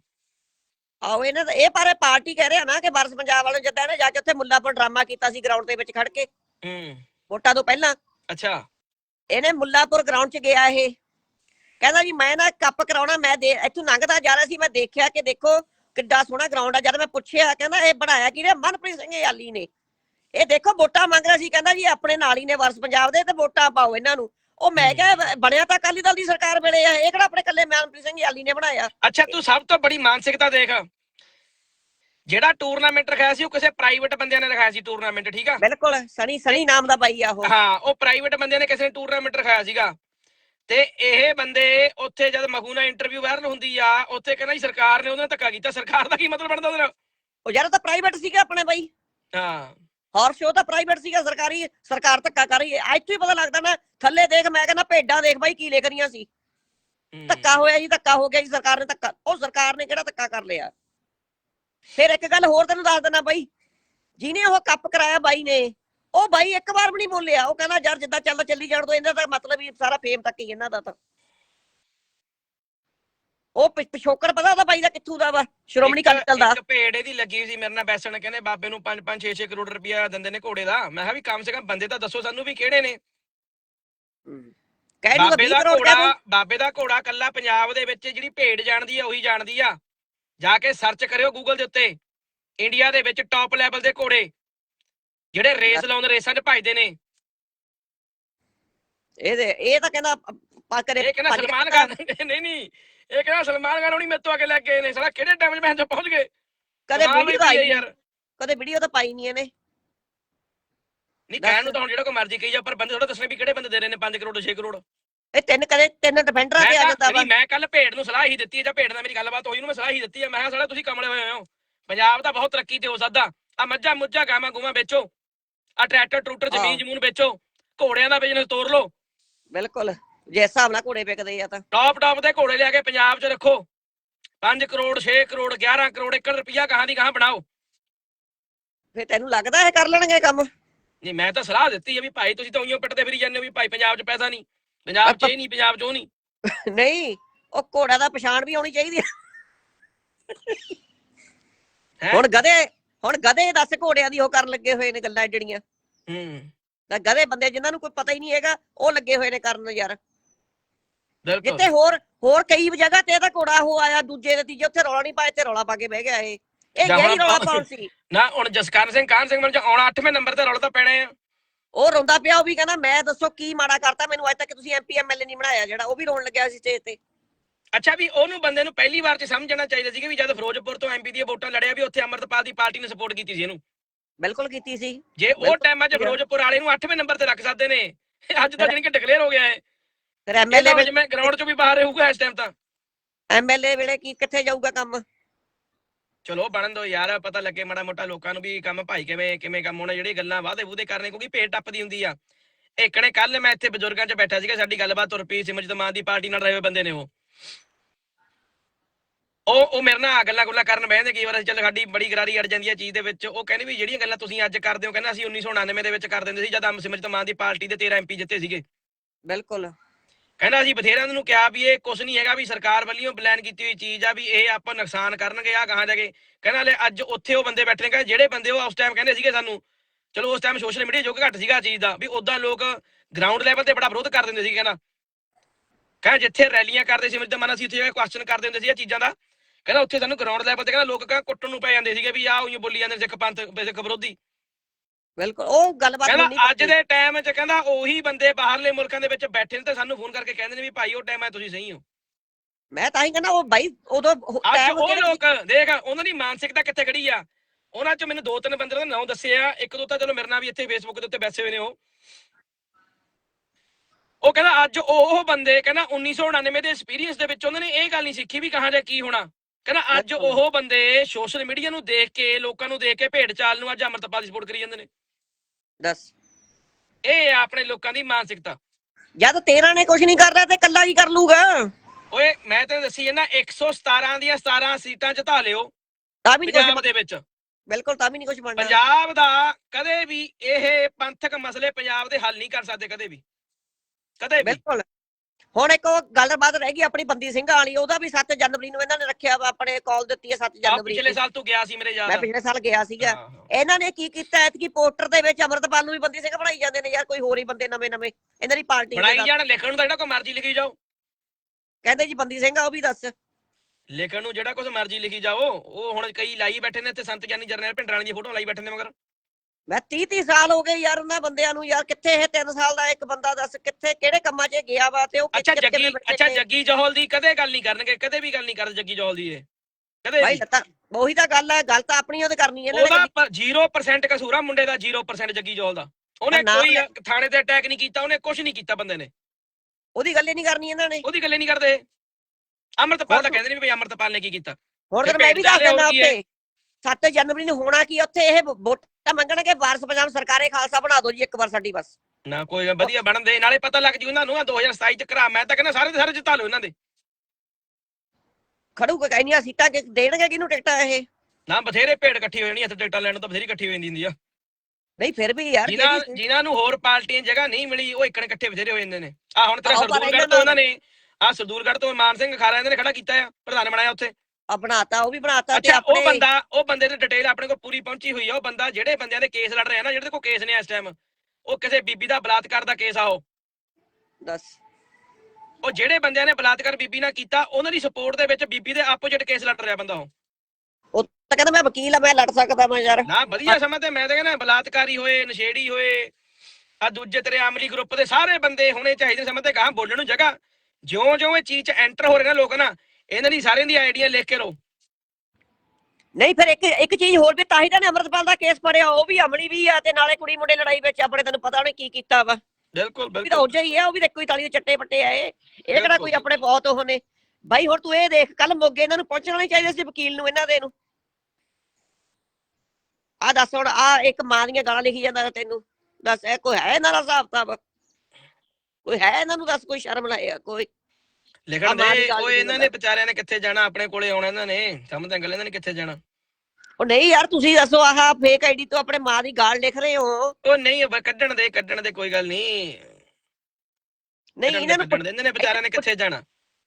ਆਓ ਇਹਨਾਂ ਦਾ ਇਹ ਪਰ ਪਾਰਟੀ ਕਹਿ ਰਿਹਾ ਨਾ ਕਿ ਬਰਸ ਪੰਜਾਬ ਵਾਲੇ ਜਿੱਦਾਂ ਇਹਨੇ ਜਾ ਕੇ ਉੱਥੇ ਮੁੱਲਾਪੁਰ ਡਰਾਮਾ ਕੀਤਾ ਸੀ ਗਰਾਊਂਡ ਦੇ ਵਿੱਚ ਖੜ ਕੇ। ਹੂੰ। ਵੋਟਾਂ ਤੋਂ ਪਹਿਲਾਂ। ਅੱਛਾ। ਇਹਨੇ ਮੁੱਲਾਪੁਰ ਗਰਾਊਂਡ 'ਚ ਗਿਆ ਇਹ। ਕਹਿੰਦਾ ਜੀ ਮੈਂ ਨਾ ਕੱਪ ਕਰਾਉਣਾ ਮੈਂ ਦੇ ਇੱਥੋਂ ਲੰਘਦਾ ਜਾ ਰਿਹਾ ਸੀ ਮੈਂ ਦੇਖਿਆ ਕਿ ਦੇਖੋ ਕਿੱਡਾ ਸੋਹਣਾ ਗਰਾਊਂਡ ਆ। ਜਦ ਮੈਂ ਪੁੱਛਿਆ ਕਹਿੰਦਾ ਇਹ ਬਣਾਇਆ ਕਿਹਨੇ? ਮਨਪ੍ਰੀਤ ਸਿੰਘ ਯਾਲੀ ਨੇ। ਇਹ ਦੇਖੋ ਵੋਟਾਂ ਮੰਗ ਰਿਹਾ ਸੀ ਕਹਿੰਦਾ ਜੀ ਆਪਣੇ ਨਾਲ ਹੀ ਨੇ ਵਰਸ ਪੰਜਾਬ ਦੇ ਤੇ ਵੋਟਾਂ ਪਾਓ ਇਹਨਾਂ ਨੂੰ। ਉਹ ਮੈਂ ਕਿਹਾ ਬਣਿਆ ਤਾਂ ਅਕਾਲੀ ਦਲ ਦੀ ਸਰਕਾਰ ਵੇਲੇ ਆ ਇਹ ਕਿਹੜਾ ਆਪਣੇ ਕੱਲੇ ਮਨਪ੍ਰੀਤ ਸਿੰਘ ਯਾਲੀ ਨੇ ਬਣਾਇਆ? ਅੱਛਾ ਤੂੰ ਸਭ ਤੋਂ ਬੜੀ ਮਾਨਸਿਕਤਾ ਦੇਖ। ਜਿਹੜਾ ਟੂਰਨਾਮੈਂਟ ਰਖਾਇਆ ਸੀ ਉਹ ਕਿਸੇ ਪ੍ਰਾਈਵੇਟ ਬੰਦਿਆਂ ਨੇ ਰਖਾਇਆ ਸੀ ਟੂਰਨਾਮੈਂਟ ਠੀਕ ਆ? ਬਿਲਕੁਲ ਸਣੀ ਸਣੀ ਨਾਮ ਦਾ ਬਾਈ ਆ ਉਹ। ਹਾਂ ਉਹ ਪ੍ਰਾਈਵੇਟ ਬੰਦਿਆਂ ਨੇ ਕਿਸੇ ਨੇ ਟੂਰਨਾਮੈਂਟ ਰਖਾਇਆ ਸੀਗਾ। ਤੇ ਇਹ ਬੰਦੇ ਉੱਥੇ ਜਦ ਮਖੂ ਨਾਲ ਇੰਟਰਵਿਊ ਵਾਇਰਲ ਹੁੰਦੀ ਆ ਉੱਥੇ ਕਹਿੰਦਾ ਜੀ ਸਰਕਾਰ ਨੇ ਉਹਦੇ ਨਾਲ ਧੱਕਾ ਕੀਤਾ। ਸਰਕਾਰ ਦਾ ਕੀ ਮਤਲਬ ਬਣਦਾ ਉਹਦੇ ਉਹ ਯਾਰ ਉਹ ਤਾਂ ਪ੍ਰਾਈਵੇਟ ਸੀਗਾ ਆਪਣੇ ਬਾਈ। ਹਾਂ। ਹੌਰ ਸ਼ੋ ਤਾਂ ਪ੍ਰਾਈਵੇਟ ਸੀਗਾ ਸਰਕਾਰੀ ਸਰਕਾਰ ਧੱਕਾ ਕਰ ਰਹੀ ਹੈ। ਇੱਥੋਂ ਹੀ ਪਤਾ ਲੱਗਦਾ ਨਾ ਥੱਲੇ ਦੇਖ ਮੈਂ ਕਹਿੰਦਾ ਭੇਡਾਂ ਦੇਖ ਬਾਈ ਕੀ ਲਿਖ ਰਹੀਆਂ ਸੀ। ਧੱਕਾ ਹੋਇਆ ਜੀ ਧੱਕਾ ਹੋ ਗਿਆ ਜੀ ਸਰਕਾਰ ਨੇ ਧੱਕਾ ਉਹ ਸਰਕਾਰ ਨੇ ਕਿਹੜਾ ਧੱਕਾ ਕਰ ਲਿਆ? ਫਿਰ ਇੱਕ ਗੱਲ ਹੋਰ ਤੈਨੂੰ ਦੱਸ ਦਿੰਦਾ ਬਾਈ ਜਿਹਨੇ ਉਹ ਕੱਪ ਕਰਾਇਆ ਬਾਈ ਨੇ ਉਹ ਬਾਈ ਇੱਕ ਵਾਰ ਵੀ ਨਹੀਂ ਬੋਲਿਆ। ਉਹ ਕਹਿੰਦਾ ਯਾਰ ਜਿੱਦਾਂ ਚੱਲ ਚੱਲੀ ਜਾਣ ਤੋਂ ਇਹਨਾਂ ਦਾ ਮਤਲਬ ਹੀ ਸਾਰਾ ਫੇਮ ਤੱਕ ਹੀ ਇਹਨਾਂ ਦਾ ਤਾਂ। ਉਹ ਪਿ- ਪਿਛੋਕੜ ਪਤਾ ਉਹਦਾ ਬਾਈ ਦਾ ਕਿੱਥੋਂ ਦਾ ਵਾ? ਸ਼੍ਰੋਮਣੀ ਇੱਕ- ਅਕਾਲੀ ਦਲ ਦਾ। ਇੱਕ ਭੇਡ ਇਹਦੀ ਲੱਗੀ ਹੋਈ ਸੀ ਮੇਰੇ ਨਾਲ ਬੈਸਣ ਕਹਿੰਦੇ ਬਾਬੇ ਨੂੰ 5 5 6 6 ਕਰੋੜ ਰੁਪਇਆ ਦਿੰਦੇ ਨੇ ਘੋੜੇ ਦਾ। ਮੈਂ ਕਿਹਾ ਵੀ ਕਮ ਸੇ ਕਮ ਬੰਦੇ ਤਾਂ ਦੱਸੋ ਸਾਨੂੰ ਵੀ ਕਿਹੜੇ ਨੇ। ਕਹਿ ਦੂਗਾ ਬਾਬੇ 20 ਦਾ ਕਰੋੜ ਕਹਿ ਘੋੜਾ ਦੂੰ। ਬਾਬੇ ਦਾ ਘੋੜਾ ਕੱਲਾ ਪੰਜਾਬ ਦੇ ਵਿੱਚ ਜਿਹੜੀ ਭੇਡ ਜਾਣਦੀ ਆ ਉਹੀ ਜਾਣਦੀ ਆ। ਜਾ ਕੇ ਸਰਚ ਕਰਿਓ ਗੂਗਲ ਦੇ ਉੱਤੇ। ਇੰਡੀਆ ਦੇ ਵਿੱਚ ਟੌਪ ਲੈਵਲ ਦੇ ਘੋੜੇ। ਜਿਹੜੇ ਰੇਸ ਲਾਉਂਦੇ ਰੇਸਾਂ 'ਚ ਭਜਦੇ ਨੇ। ਇਹਦੇ ਇਹ ਤਾਂ ਕਹਿੰਦਾ ਪਾ ਕਰੇ ਇਹ ਕਹਿੰਦਾ ਭੱਜ ਸਲਮਾਨ। ਖਾਨ ਨਹੀਂ ਨਹੀਂ। ਇਹ ਕਹਿੰਦਾ ਸਲਮਾਨ ਖਾਨ ਹੁਣੀ ਮੇਰੇ ਤੋਂ ਆ ਕੇ ਲੈ ਕੇ ਨੇ ਸਾਲਾ ਕਿਹੜੇ ਟਾਈਮ 'ਚ ਮੈਂ ਪਹੁੰਚ ਗਏ? ਕਦੇ ਕਮਾਲ ਹੋਈ ਵੀਡੀਓ ਹੈ ਆਈ ਯਾਰ। ਕਦੇ ਵੀਡੀਓ ਤਾਂ ਪਾਈ ਨਹੀਂ ਇਹਨੇ। ਨਹੀਂ ਕਹਿਣ ਨੂੰ ਤਾਂ ਹੁਣ ਜਿਹੜਾ ਕੋਈ ਮਰਜ਼ੀ ਕਹੀ ਜਾ ਪਰ ਬੰਦੇ ਥੋੜਾ ਦੱਸਣੇ ਵੀ ਕਿਹੜੇ ਬੰਦੇ ਦੇ ਰਹੇ ਨੇ 5 ਕਰੋੜ 6 ਕਰੋੜ। ਇਹ ਤਿੰਨ ਕਦੇ ਤਿੰਨ ਡਿਫੈਂਡਰਾਂ ਤੇ ਆ ਜਾਂਦਾ ਵਾ ਮੈਂ ਕੱਲ ਭੇਡ ਨੂੰ ਸਲਾਹ ਹੀ ਦਿੱਤੀ ਹੈ ਜਾਂ ਭੇਡ ਨਾਲ ਮੇਰੀ ਗੱਲਬਾਤ ਹੋਈ ਨੂੰ ਮੈਂ ਸਲਾਹ ਹੀ ਦਿੱਤੀ ਹੈ। ਮੈਂ ਕਿਹਾ ਸਾਲਾ ਤੁਸੀਂ ਕਮਲੇ ਹੋਏ ਹੋ। ਪੰਜਾਬ ਤਾਂ ਬਹੁਤ ਤਰੱਕੀ ਤੇ ਹੋ ਸਕਦਾ। ਆ ਮੱਝਾਂ ਮੁੱਝਾਂ ਗਾਵਾਂ ਗੂਵਾਂ ਵੇਚੋ। ਆ ਟਰੈਕਟਰ ਟਰੂਟਰ ਜ਼ਮੀਨ ਹਾਂ। ਜਮੂਨ ਵੇਚੋ। ਘੋੜਿਆਂ ਦਾ ਬਿਜ਼ਨਸ ਤੋਰ ਲਓ। ਬਿਲਕੁਲ। ਜੇ ਹਿਸਾਬ ਨਾਲ ਘੋੜੇ ਵਿਕਦੇ ਆ ਤਾਂ। ਟੌਪ ਟੌਪ ਦੇ ਘੋੜੇ ਲਿਆ ਕੇ ਪੰਜਾਬ 'ਚ ਰੱਖੋ। 5 ਕਰੋੜ 6 ਕਰੋੜ 11 ਕਰੋੜ 1 ਰੁਪਿਆ ਕਹਾਂ ਦੀ ਕਹਾਂ ਬਣਾਓ। ਫਿਰ ਤੈਨੂੰ ਲੱਗਦਾ ਇਹ ਕਰ ਲੈਣਗੇ ਕੰਮ? ਨਹੀਂ ਮੈਂ ਤਾਂ ਸਲਾਹ ਦਿੱਤੀ ਹੈ ਵੀ ਭਾਈ ਤੁਸੀਂ ਤਾਂ ਉਈਓ ਪਿੱਟਦੇ ਫਿਰੀ ਜਾਂਦੇ ਹੋ ਵੀ ਭਾਈ ਪੰਜਾਬ 'ਚ ਪੈਸਾ ਨਹੀਂ ਪੰਜਾਬ 'ਚ ਇਹ ਨਹੀਂ ਪੰਜਾਬ 'ਚ ਉਹ ਨਹੀਂ। ਨਹੀਂ ਉਹ ਘੋੜਾ ਦਾ ਪਛਾਣ ਵੀ ਆਉਣੀ ਚਾਹੀਦੀ ਆ। ਹੈਂ? ਹੁਣ ਗਧੇ ਹੁਣ ਗਧੇ ਦੱਸ ਘੋੜਿਆਂ ਦੀ ਉਹ ਕਰਨ ਲੱਗੇ ਹੋਏ ਨੇ ਗੱਲਾਂ ਜਿਹੜੀਆਂ। ਹੂੰ। ਤਾਂ ਗਧੇ ਬੰਦੇ ਜਿਨ੍ਹਾਂ ਨੂੰ ਕੋਈ ਪਤਾ ਹੀ ਨਹੀਂ ਹੈਗਾ ਉਹ ਲੱਗੇ ਹੋਏ ਨੇ ਕਰਨ ਯਾਰ। ਜਿੱਤੇ ਹੋਰ ਹੋਰ ਕਈ ਜਗ੍ਹਾ ਤੇ ਇਹਦਾ ਘੋੜਾ ਉਹ ਆਇਆ ਦੂਜੇ ਦੇ ਤੀਜੇ ਉੱਥੇ ਰੌਲਾ ਨਹੀਂ ਪਾਇਆ ਤੇ ਰੌਲਾ ਪਾ ਕੇ ਬਹਿ ਗਿਆ ਇਹ। ਇਹ ਗਹਿਰੀ ਰੌਲਾ ਪਾਉਣ ਸੀ। ਨਾ ਹੁਣ ਜਸਕਰਨ ਸਿੰਘ ਕਾਹਨ ਸਿੰਘ ਮਨ ਚ ਆਉਣਾ 8ਵੇਂ ਨੰਬਰ ਤੇ ਰੌਲਾ ਤਾਂ ਪੈਣਾ ਆ। ਉਹ ਰੋਂਦਾ ਪਿਆ ਉਹ ਵੀ ਕਹਿੰਦਾ ਮੈਂ ਦੱਸੋ ਕੀ ਮਾੜਾ ਕਰਤਾ ਮੈਨੂੰ ਅੱਜ ਤੱਕ ਤੁਸੀਂ ਐਮਪੀ ਐਮਐਲਏ ਨਹੀਂ ਬਣਾਇਆ ਜਿਹੜਾ ਉਹ ਵੀ ਰੋਣ ਲੱਗਿਆ ਸੀ ਸਟੇਜ ਤੇ। ਅੱਛਾ ਵੀ ਉਹਨੂੰ ਬੰਦੇ ਨੂੰ ਪਹਿਲੀ ਵਾਰ ਚ ਸਮਝਣਾ ਚਾਹੀਦਾ ਸੀ ਕਿ ਵੀ ਜਦ ਫਿਰੋਜ਼ਪੁਰ ਤੋਂ ਐਮਪੀ ਦੀਆਂ ਵੋਟਾਂ ਲੜਿਆ ਵੀ ਉੱਥੇ ਅਮਰਤਪਾਲ ਦੀ ਪਾਰਟੀ ਨੇ ਸਪੋਰਟ ਕੀਤੀ ਸੀ ਇਹਨੂੰ। ਬਿਲਕੁਲ ਕੀਤੀ ਸੀ। ਜੇ ਉਹ ਟਾਈਮਾਂ 'ਚ। ਫਿਰੋਜ਼ਪੁਰ ਵਾਲੇ ਨੂੰ 8ਵੇਂ ਨੰਬਰ ਤੇ ਰੱਖ ਸਕਦੇ ਨੇ ਅੱਜ ਤਾਂ ਜਾਣੀ ਕਿ ਡਿਕਲੇਅਰ ਹੋ ਗਿਆ ਹੈ ਫਿਰ ਐਮਐਲਏ ਇਹਦਾ ਜਿਵੇਂ ਗਰਾਊਂਡ 'ਚ ਵੀ ਬਾਹਰ ਰਹੂਗਾ ਇਸ ਟਾਈਮ ਤਾਂ। ਐਮਐਲਏ ਵੇਲੇ ਕੀ ਕਿੱਥੇ ਜਾਊਗਾ ਕੰਮ? ਚਲੋ ਬਣਨ ਦੋ ਯਾਰ ਪਤਾ ਲੱਗੇ ਮਾੜਾ ਮੋਟਾ ਲੋਕਾਂ ਨੂੰ ਵੀ ਕੰਮ ਭਾਈ ਕਿਵੇਂ ਕਿਵੇਂ ਕੰਮ ਹੋਣਾ ਜਿਹੜੀ ਗੱਲਾਂ ਵਾਦੇ ਵੂਦੇ ਕਰਨੇ ਕਿਉਂਕਿ ਪੇਟ ਟੱਪਦੀ ਹੁੰਦੀ ਆ। ਏਕਣੇ ਕੱਲ ਮੈਂ ਇੱਥੇ ਬਜ਼ੁਰਗਾਂ 'ਚ ਬੈਠਾ ਸੀਗਾ ਸਾਡੀ ਗੱਲਬਾਤ ਤੁਰ ਪਈ ਸਿਮਰਜੀਤ ਮਾਨ ਦੀ ਪਾਰਟੀ ਨਾਲ ਰਹੇ ਹੋਏ ਬੰਦੇ ਨੇ ਉਹ। ਉਹ ਉਹ ਮੇਰੇ ਨਾਲ ਗੱਲਾਂ ਗੁੱਲਾਂ ਕਰਨ ਬਹਿੰਦੇ ਕਈ ਵਾਰ ਚੱਲ ਸਾਡੀ ਬੜੀ ਗਰਾਰੀ ਅੜ ਜਾਂਦੀ ਹੈ ਚੀਜ਼ ਦੇ ਵਿੱਚ ਉਹ ਕਹਿੰਦੇ ਵੀ ਜਿਹੜੀਆਂ ਗੱਲਾਂ ਤੁਸੀਂ ਅੱਜ ਕਰਦੇ ਹੋ ਕਹਿੰਦਾ ਅਸੀਂ 1999 ਦੇ ਵਿੱਚ ਕਰ ਦਿੰਦੇ ਸੀ ਜਦ ਆਮ ਸਿਮਰਜੀਤ ਮਾਨ ਦੀ ਪਾਰਟੀ ਦੇ 13 ਐਮਪੀ ਜਿੱਤੇ ਸੀਗੇ। ਬਿਲਕੁਲ। ਕਹਿੰਦਾ ਅਸੀਂ ਬਥੇਰਿਆਂ ਨੂੰ ਕਿਹਾ ਵੀ ਇਹ ਕੁਝ ਨਹੀਂ ਹੈਗਾ ਵੀ ਸਰਕਾਰ ਵੱਲੋਂ ਪਲਾਨ ਕੀਤੀ ਹੋਈ ਚੀਜ਼ ਆ ਵੀ ਇਹ ਆਪਾਂ ਨੁਕਸਾਨ ਕਰਨਗੇ ਆ ਕਹਾਂ ਜਾ ਕੇ। ਕਹਿੰਦਾ ਲੈ ਅੱਜ ਉੱਥੇ ਉਹ ਬੰਦੇ ਬੈਠੇ ਨੇ, ਕਹਿੰਦੇ ਜਿਹੜੇ ਬੰਦੇ ਉਹ ਉਸ ਟਾਈਮ ਕਹਿੰਦੇ ਸੀਗੇ ਸਾਨੂੰ, ਚਲੋ ਉਸ ਟਾਈਮ ਸੋਸ਼ਲ ਮੀਡੀਆ ਯੁੱਗ ਘੱਟ ਸੀਗਾ ਚੀਜ਼ ਦਾ, ਵੀ ਉਦਾਂ ਲੋਕ ਗਰਾਊਂਡ ਲੈਵਲ ਤੇ ਬੜਾ ਵਿਰੋਧ ਕਰ ਦਿੰਦੇ ਸੀ ਕਹਿੰਦਾ। ਕਹਿੰਦਾ ਜਿੱਥੇ ਰੈਲੀਆਂ ਕਰਦੇ ਸੀ ਮਿਲਦਾ ਮਨ ਅਸੀਂ ਉੱਥੇ ਕੁਐਸਚਨ ਕਰ ਦਿੰਦੇ ਸੀ ਇਹ ਚੀਜ਼ਾਂ ਦਾ, ਕਹਿੰਦਾ ਉੱਥੇ ਸਾਨੂੰ ਗਰਾਊਂਡ ਲੈਵਲ ਤੇ ਕਹਿੰਦਾ ਲੋਕ ਕਹਿੰਦਾ ਕੁੱਟਣ ਨੂੰ ਪੈ ਜਾਂਦੇ ਸੀਗੇ ਵੀ ਆਹ ਉਹੀ ਬੋਲੀ ਜਾਂਦੇ ਸਿੱਖ ਪੰਥ, ਸਿੱਖ ਵਿਰੋਧੀ। ਬਿਲਕੁਲ ਉਹ ਗੱਲਬਾਤ ਕਹਿੰਦਾ ਨਹੀਂ ਅੱਜ ਦੇ ਟਾਈਮ 'ਚ ਕਹਿੰਦਾ ਉਹੀ ਬੰਦੇ ਬਾਹਰਲੇ ਮੁਲਕਾਂ ਦੇ ਵਿੱਚ ਬੈਠੇ ਨੇ ਤੇ ਸਾਨੂੰ ਫੋਨ ਕਰਕੇ ਕਹਿੰਦੇ ਨੇ ਵੀ ਭਾਈ ਉਹ ਟਾਈਮ ਹੈ ਤੁਸੀਂ ਸਹੀ ਹੋ। ਮੈਂ ਤਾਂ ਹੀ ਕਹਿੰਦਾ ਉਹ ਬਾਈ ਉਦੋਂ ਅੱਜ ਟਾਈਮ ਉਹ ਲੋਕ ਦੇਖ ਉਹਨਾਂ ਦੀ ਮਾਨਸਿਕਤਾ ਕਿੱਥੇ ਖੜੀ ਆ। ਉਹਨਾਂ 'ਚ ਮੈਨੂੰ ਦੋ ਤਿੰਨ ਬੰਦੇ ਦਾ ਨਾਮ ਦੱਸੇ ਆ ਇੱਕ ਦੋ ਤਾਂ ਚਲੋ ਮੇਰੇ ਨਾਲ ਵੀ ਇੱਥੇ ਫੇਸਬੁੱਕ ਦੇ ਉੱਤੇ ਬੈਸੇ ਹੋਏ ਨੇ ਉਹ। ਉਹ ਕਹਿੰਦਾ ਅੱਜ ਉਹ ਬੰਦੇ ਕਹਿੰਦਾ 1999 ਦੇ ਐਕਸਪੀਰੀਅੰਸ ਦੇ ਵਿੱਚ ਉਹਨਾਂ ਨੇ ਇਹ ਗੱਲ ਨਹੀਂ ਸਿੱਖੀ ਵੀ ਕਹਾਂ ਜਾ ਕੀ ਹੋਣਾ। ਕਹਿੰਦਾ ਅੱਜ। ਉਹ ਬੰਦੇ ਸੋਸ਼ਲ ਮੀਡੀਆ ਨੂੰ ਦੇਖ ਕੇ ਲੋਕਾਂ ਨੂੰ ਦੇਖ ਕੇ ਭੇਡ ਚਾਲ ਨੂੰ ਅੱਜ ਅਮਰਤਪਾਲ ਦੀ ਸਪੋਰਟ ਕਰੀ ਜਾਂਦੇ ਨੇ। ਦੱਸ। ਇਹ ਆ ਆਪਣੇ ਲੋਕਾਂ ਦੀ ਮਾਨਸਿਕਤਾ। ਜਦ ਤੇਰਾ ਨੇ ਕੁਝ ਨਹੀਂ ਕਰਦਾ ਤੇ ਕੱਲਾ ਹੀ ਕਰ ਲੂਗਾ। ਓਏ ਮੈਂ ਤੈਨੂੰ ਦੱਸੀ ਜਾਂਦਾ 117 ਦੀਆਂ 17 ਸੀਟਾਂ ਜਿਤਾ ਲਿਓ। ਤਾਂ ਵੀ ਨਹੀਂ ਪੰਜਾਬ ਕੁਝ ਦੇ ਵਿੱਚ। ਬਿਲਕੁਲ ਤਾਂ ਵੀ ਨਹੀਂ ਕੁਝ ਬਣਨਾ ਪੰਜਾਬ ਦਾ ਕਦੇ ਵੀ ਇਹ ਪੰਥਕ ਮਸਲੇ ਪੰਜਾਬ ਦੇ ਹੱਲ ਨਹੀਂ ਕਰ ਸਕਦੇ ਕਦੇ ਵੀ। ਕਦੇ ਵੀ। ਬਿਲਕੁਲ। ਹੁਣ ਇੱਕ ਉਹ ਗੱਲਬਾਤ ਰਹਿ ਗਈ ਆਪਣੀ ਬੰਦੀ ਸਿੰਘ ਵਾਲੀ ਉਹਦਾ ਵੀ 7 ਜਨਵਰੀ ਨੂੰ ਇਹਨਾਂ ਨੇ ਰੱਖਿਆ ਵਾ ਆਪਣੇ ਕਾਲ ਦਿੱਤੀ ਹੈ 7 ਆਹ ਜਨਵਰੀ ਪਿਛਲੇ। ਸਾਲ ਤੂੰ ਗਿਆ ਸੀ ਮੇਰੇ ਯਾਦ ਮੈਂ ਪਿਛਲੇ ਸਾਲ ਗਿਆ ਸੀਗਾ। ਇਹਨਾਂ ਨੇ ਕੀ ਕੀਤਾ ਐਤਕੀ ਪੋਸਟਰ ਦੇ ਵਿੱਚ ਅਮਰਤਪਾਲ ਨੂੰ ਵੀ ਬੰਦੀ ਸਿੰਘ ਬਣਾਈ ਜਾਂਦੇ ਨੇ ਯਾਰ ਕੋਈ ਹੋਰ ਹੀ ਬੰਦੇ ਨਵੇਂ ਨਵੇਂ ਇਹਨਾਂ ਦੀ ਪਾਰਟੀ ਬਣਾਈ। ਜਾਣ ਲਿਖਣ ਨੂੰ ਤਾਂ ਜਿਹੜਾ ਕੋਈ ਮਰਜ਼ੀ ਲਿਖੀ ਜਾਓ ਕਹਿੰਦੇ ਜੀ ਬੰਦੀ ਸਿੰਘ ਆ ਉਹ ਵੀ ਦੱਸ ਲਿਖਣ ਨੂੰ ਜਿਹੜਾ ਕੁਝ ਮਰਜ਼ੀ ਲਿਖੀ ਜਾਓ ਉਹ ਹੁਣ ਕਈ ਲਾਈ ਬੈਠੇ ਨੇ ਇੱਥੇ ਸੰਤ ਗਿਆਨੀ ਜਰਨੈਲ ਭਿੰਡਰਾਣੀ ਦੀ ਫੋਟੋ ਲਾਈ ਬੈਠੇ ਨੇ ਮਗਰ ਮੈਂ 30 30 ਸਾਲ ਹੋ ਗਏ ਯਾਰ ਉਹਨਾਂ ਬੰਦਿਆਂ ਨੂੰ ਯਾਰ ਕਿੱਥੇ ਇਹ 3 ਸਾਲ ਦਾ ਇੱਕ ਬੰਦਾ ਦੱਸ ਕਿੱਥੇ ਕਿਹੜੇ ਕੰਮਾਂ 'ਚ ਗਿਆ ਵਾ ਤੇ ਉਹ ਅੱਛਾ ਕਿੱਥੇ- ਜੱਗੀ ਅੱਛਾ। ਜੱਗੀ ਜੋਹਲ ਦੀ ਕਦੇ ਗੱਲ ਨਹੀਂ ਕਰਨਗੇ ਕਦੇ ਵੀ ਗੱਲ ਨਹੀਂ ਕਰਦੇ ਜੱਗੀ ਜੋਹਲ ਦੀ ਇਹ। ਕਦੇ ਭਾਈ ਵੀ। ਲੱਤਾਂ ਉਹੀ ਤਾਂ ਗੱਲ ਹੈ ਗੱਲ ਤਾਂ ਆਪਣੀ ਉਹਦੇ ਕਰਨੀ ਹੈ ਇਹਨਾਂ ਨੇ ਉਹਦਾ ਪਰ 0% ਕਸੂਰ ਆ ਮੁੰਡੇ ਦਾ 0% ਜੱਗੀ ਜੋਹਲ ਦਾ। ਉਹਨੇ ਕੋਈ ਥਾਣੇ ਤੇ ਅਟੈਕ ਨਹੀਂ ਕੀਤਾ ਉਹਨੇ ਕੁਝ ਨਹੀਂ ਕੀਤਾ ਬੰਦੇ ਨੇ। ਉਹਦੀ ਗੱਲ ਹੀ ਨਹੀਂ ਕਰਨੀ ਇਹਨਾਂ ਨੇ। ਉਹਦੀ ਗੱਲੇ ਨਹੀਂ ਕਰਦੇ। ਅਮਰਤਪਾਲ ਤਾਂ ਹੋਰ- ਕਹਿੰਦੇ ਨੇ ਵੀ ਅੰਮ੍ਰਿਤਪਾਲ ਨੇ ਕੀ ਕੀਤਾ। ਹੁਣ ਤੇ ਤਾਂ ਮੈਂ ਵੀ ਦੱਸ ਦਿੰਦਾ। ਉੱਤੇ 7 ਜਨਵਰੀ ਨੂੰ ਹੋਣਾ ਕੀ ਉੱਥੇ? ਇਹ ਵੋਟਾਂ ਮੰਗਣਗੇ ਵਾਰਸ ਪੰਜਾਬ ਸਰਕਾਰੇ ਖਾਲਸਾ ਬਣਾ ਦਿਓ ਜੀ ਇੱਕ ਵਾਰ ਸਾਡੀ ਬਸ। ਨਾ ਕੋਈ ਵਧੀਆ ਬਣਨ ਦੇ ਨਾਲੇ ਪਤਾ ਲੱਗ ਜੂ ਉਹਨਾਂ ਨੂੰ ਆ 2027 ਚ ਕਰਾ ਮੈਂ ਤਾਂ ਕਹਿੰਦਾ ਸਾਰੇ ਦੇ ਸਾਰੇ ਜਿਤਾ ਲਓ ਇਹਨਾਂ ਦੇ। ਖੜੂਗਾ ਕਹਿੰਦੀਆਂ ਸੀਟਾਂ ਕਿ ਦੇਣਗੇ ਕਿਹਨੂੰ ਟਿਕਟਾਂ ਇਹ? ਨਾ ਬਥੇਰੇ ਭੇਡ ਇਕੱਠੀ ਹੋ ਜਾਣੀ ਇੱਥੇ ਟਿਕਟਾਂ ਲੈਣ ਤਾਂ ਬਥੇਰੀ ਇਕੱਠੀ ਹੋ ਜਾਂਦੀ ਹੁੰਦੀ ਆ। ਨਹੀਂ ਫਿਰ ਵੀ ਯਾਰ ਜਿਨ੍ਹਾਂ ਜਿਨ੍ਹਾਂ ਨੂੰ ਹੋਰ ਪਾਰਟੀਆਂ ਜਗ੍ਹਾ ਨਹੀਂ ਮਿਲੀ ਉਹ ਇੱਕਣ ਇਕੱਠੇ ਬਥੇਰੇ ਹੋ ਜਾਂਦੇ ਨੇ। ਆ ਹੁਣ ਤੇਰਾ ਸਰਦੂਲਗੜ੍ਹ ਤੋਂ ਉਹਨਾਂ ਨੇ ਆ ਸਰਦੂਲਗੜ੍ਹ ਤੋਂ ਮਾਨ ਸਿੰਘ ਖਾਰਾ ਇਹਨਾਂ ਨੇ ਖੜਾ ਕੀਤਾ ਆ ਪ੍ਰਧਾਨ ਬਣਾਇਆ ਉੱਥੇ। ਆ ਬਣਾਤਾ ਉਹ ਵੀ ਬਣਾਤਾ ਤੇ ਅੱਛਾ ਉਹ ਆਪਣੇ ਬੰਦਾ ਉਹ ਬੰਦੇ ਦੀ ਡਿਟੇਲ ਆਪਣੇ ਕੋਲ ਪੂਰੀ ਪਹੁੰਚੀ ਹੋਈ ਆ ਉਹ ਬੰਦਾ ਜਿਹੜੇ ਬੰਦਿਆਂ ਦੇ ਕੇਸ ਲੜ ਰਹੇ ਨਾ ਜਿਹੜੇ ਕੋਲ ਕੇਸ ਨੇ ਇਸ ਟਾਈਮ ਉਹ ਕਿਸੇ ਬੀਬੀ ਦਾ ਬਲਾਤਕਾਰ ਦਾ ਕੇਸ ਆ ਉਹ। ਦੱਸ। ਉਹ ਜਿਹੜੇ ਬੰਦਿਆਂ ਨੇ ਬਲਾਤਕਾਰ ਬੀਬੀ ਨਾਲ ਕੀਤਾ ਉਹਨਾਂ ਦੀ ਸਪੋਰਟ ਦੇ ਵਿੱਚ ਬੀਬੀ ਦੇ ਆਪੋਜੀਟ ਕੇਸ ਲੜ ਰਿਹਾ ਬੰਦਾ ਉਹ। ਉਹ ਤਾਂ ਕਹਿੰਦਾ ਮੈਂ ਵਕੀਲ ਆ ਮੈਂ ਲੜ ਸਕਦਾ ਮੈਂ ਯਾਰ। ਨਾ ਵਧੀਆ ਸਮਾਂ ਤੇ ਮੈਂ ਤਾਂ ਕਹਿੰਦਾ ਬਲਾਤਕਾਰੀ ਹੋਏ ਨਸ਼ੇੜੀ ਹੋਏ ਆ ਦੂਜੇ ਤੇਰੇ ਆਮਲੀ ਗਰੁੱਪ ਦੇ ਸਾਰੇ ਬੰਦੇ ਹੋਣੇ ਚਾਹੀਦੇ ਸਮਾਂ ਤੇ ਕਹਾਂ ਬੋਲਣ ਨੂੰ ਜਗ੍ਹਾ। ਜਿਉਂ-ਜਿਉਂ ਇਹ ਚੀਜ਼ 'ਚ ਐਂਟਰ ਹੋ ਰਹੇ ਨੇ ਲੋਕ ਨਾ ਇਹਨਾਂ ਦੀ ਸਾਰਿਆਂ ਦੀ ਆਈਡੀਆ ਲਿਖ ਕੇ ਲਓ ਨਹੀਂ ਫਿਰ ਇੱਕ ਇੱਕ ਚੀਜ਼ ਹੋਰ ਵੀ ਤਾਂ ਹੀ ਤਾਂ ਨੇ ਅਮਰਤਪਾਲ ਦਾ ਕੇਸ ਫੜਿਆ ਉਹ ਵੀ ਅਮਲੀ ਵੀ ਆ ਤੇ ਨਾਲੇ ਕੁੜੀ ਮੁੰਡੇ ਲੜਾਈ ਵਿੱਚ ਆਪਣੇ ਤੈਨੂੰ ਪਤਾ ਉਹਨੇ ਕੀ ਕੀਤਾ ਵਾ। ਬਿਲਕੁਲ ਉਹ ਵੀ ਤਾਂ ਬਿਲਕੁਲ। ਉੱਜਾ ਹੀ ਆ ਉਹ ਵੀ ਇੱਕੋ ਹੀ ਤਾਲੀ ਦੇ ਚੱਟੇ ਪੱਟੇ ਆਏ। ਇਹ ਕਿਹੜਾ ਬਿਲਕੁਲ। ਕੋਈ ਆਪਣੇ ਬਹੁਤ ਉਹ ਨੇ। ਬਾਈ ਹੁਣ ਤੂੰ ਇਹ ਦੇਖ ਕੱਲ ਮੋਗੇ ਇਹਨਾਂ ਨੂੰ ਪਹੁੰਚਣਾ ਨਹੀਂ ਚਾਹੀਦਾ ਸੀ ਵਕੀਲ ਨੂੰ ਇਹਨਾਂ ਦੇ ਨੂੰ। ਆ ਦੱਸ ਹੁਣ ਆ ਇੱਕ ਮਾਂ ਦੀਆਂ ਗਾਲਾਂ ਲਿਖੀ ਜਾਂਦਾ ਤੈਨੂੰ। ਦੱਸ ਇਹ ਕੋਈ ਹੈ ਇਹਨਾਂ ਦਾ ਹਿਸਾਬ ਕਿਤਾਬ ਕੋਈ ਹੈ ਇਹਨਾਂ ਨੂੰ ਦੱਸ ਕੋਈ ਸ਼ਰਮ ਲਾਇਆ ਕੋਈ। ਲਿਖਣ ਦੀ ਉਹ ਇਹਨਾਂ ਨੇ। ਵਿਚਾਰਿਆਂ ਨੇ ਕਿੱਥੇ ਜਾਣਾ? ਆਪਣੇ ਕੋਲੇ ਆਉਣਾ ਇਹਨਾਂ ਨੇ। ਸਮਝ ਤਾਂ ਗੱਲ ਇਹਨਾਂ ਨੇ ਕਿੱਥੇ ਜਾਣਾ? ਉਹ ਨਹੀਂ ਯਾਰ ਤੁਸੀਂ ਦੱਸੋ ਆਹ ਫੇਕ ਆਈਡੀ ਤੋਂ ਆਪਣੇ ਮਾਂ ਦੀ ਗਾਲ ਲਿਖ ਰਹੇ ਹੋ। ਉਹ ਨਹੀਂ ਉਹ ਕੱਢਣ ਦੇ ਕੱਢਣ ਦੇ ਕੋਈ ਗੱਲ ਨਹੀਂ। ਨਹੀਂ ਇਹਨਾਂ ਨੂੰ ਇਹਨਾਂ ਨੇ ਵਿਚਾਰਿਆਂ ਨੇ ਕਿੱਥੇ ਜਾਣਾ?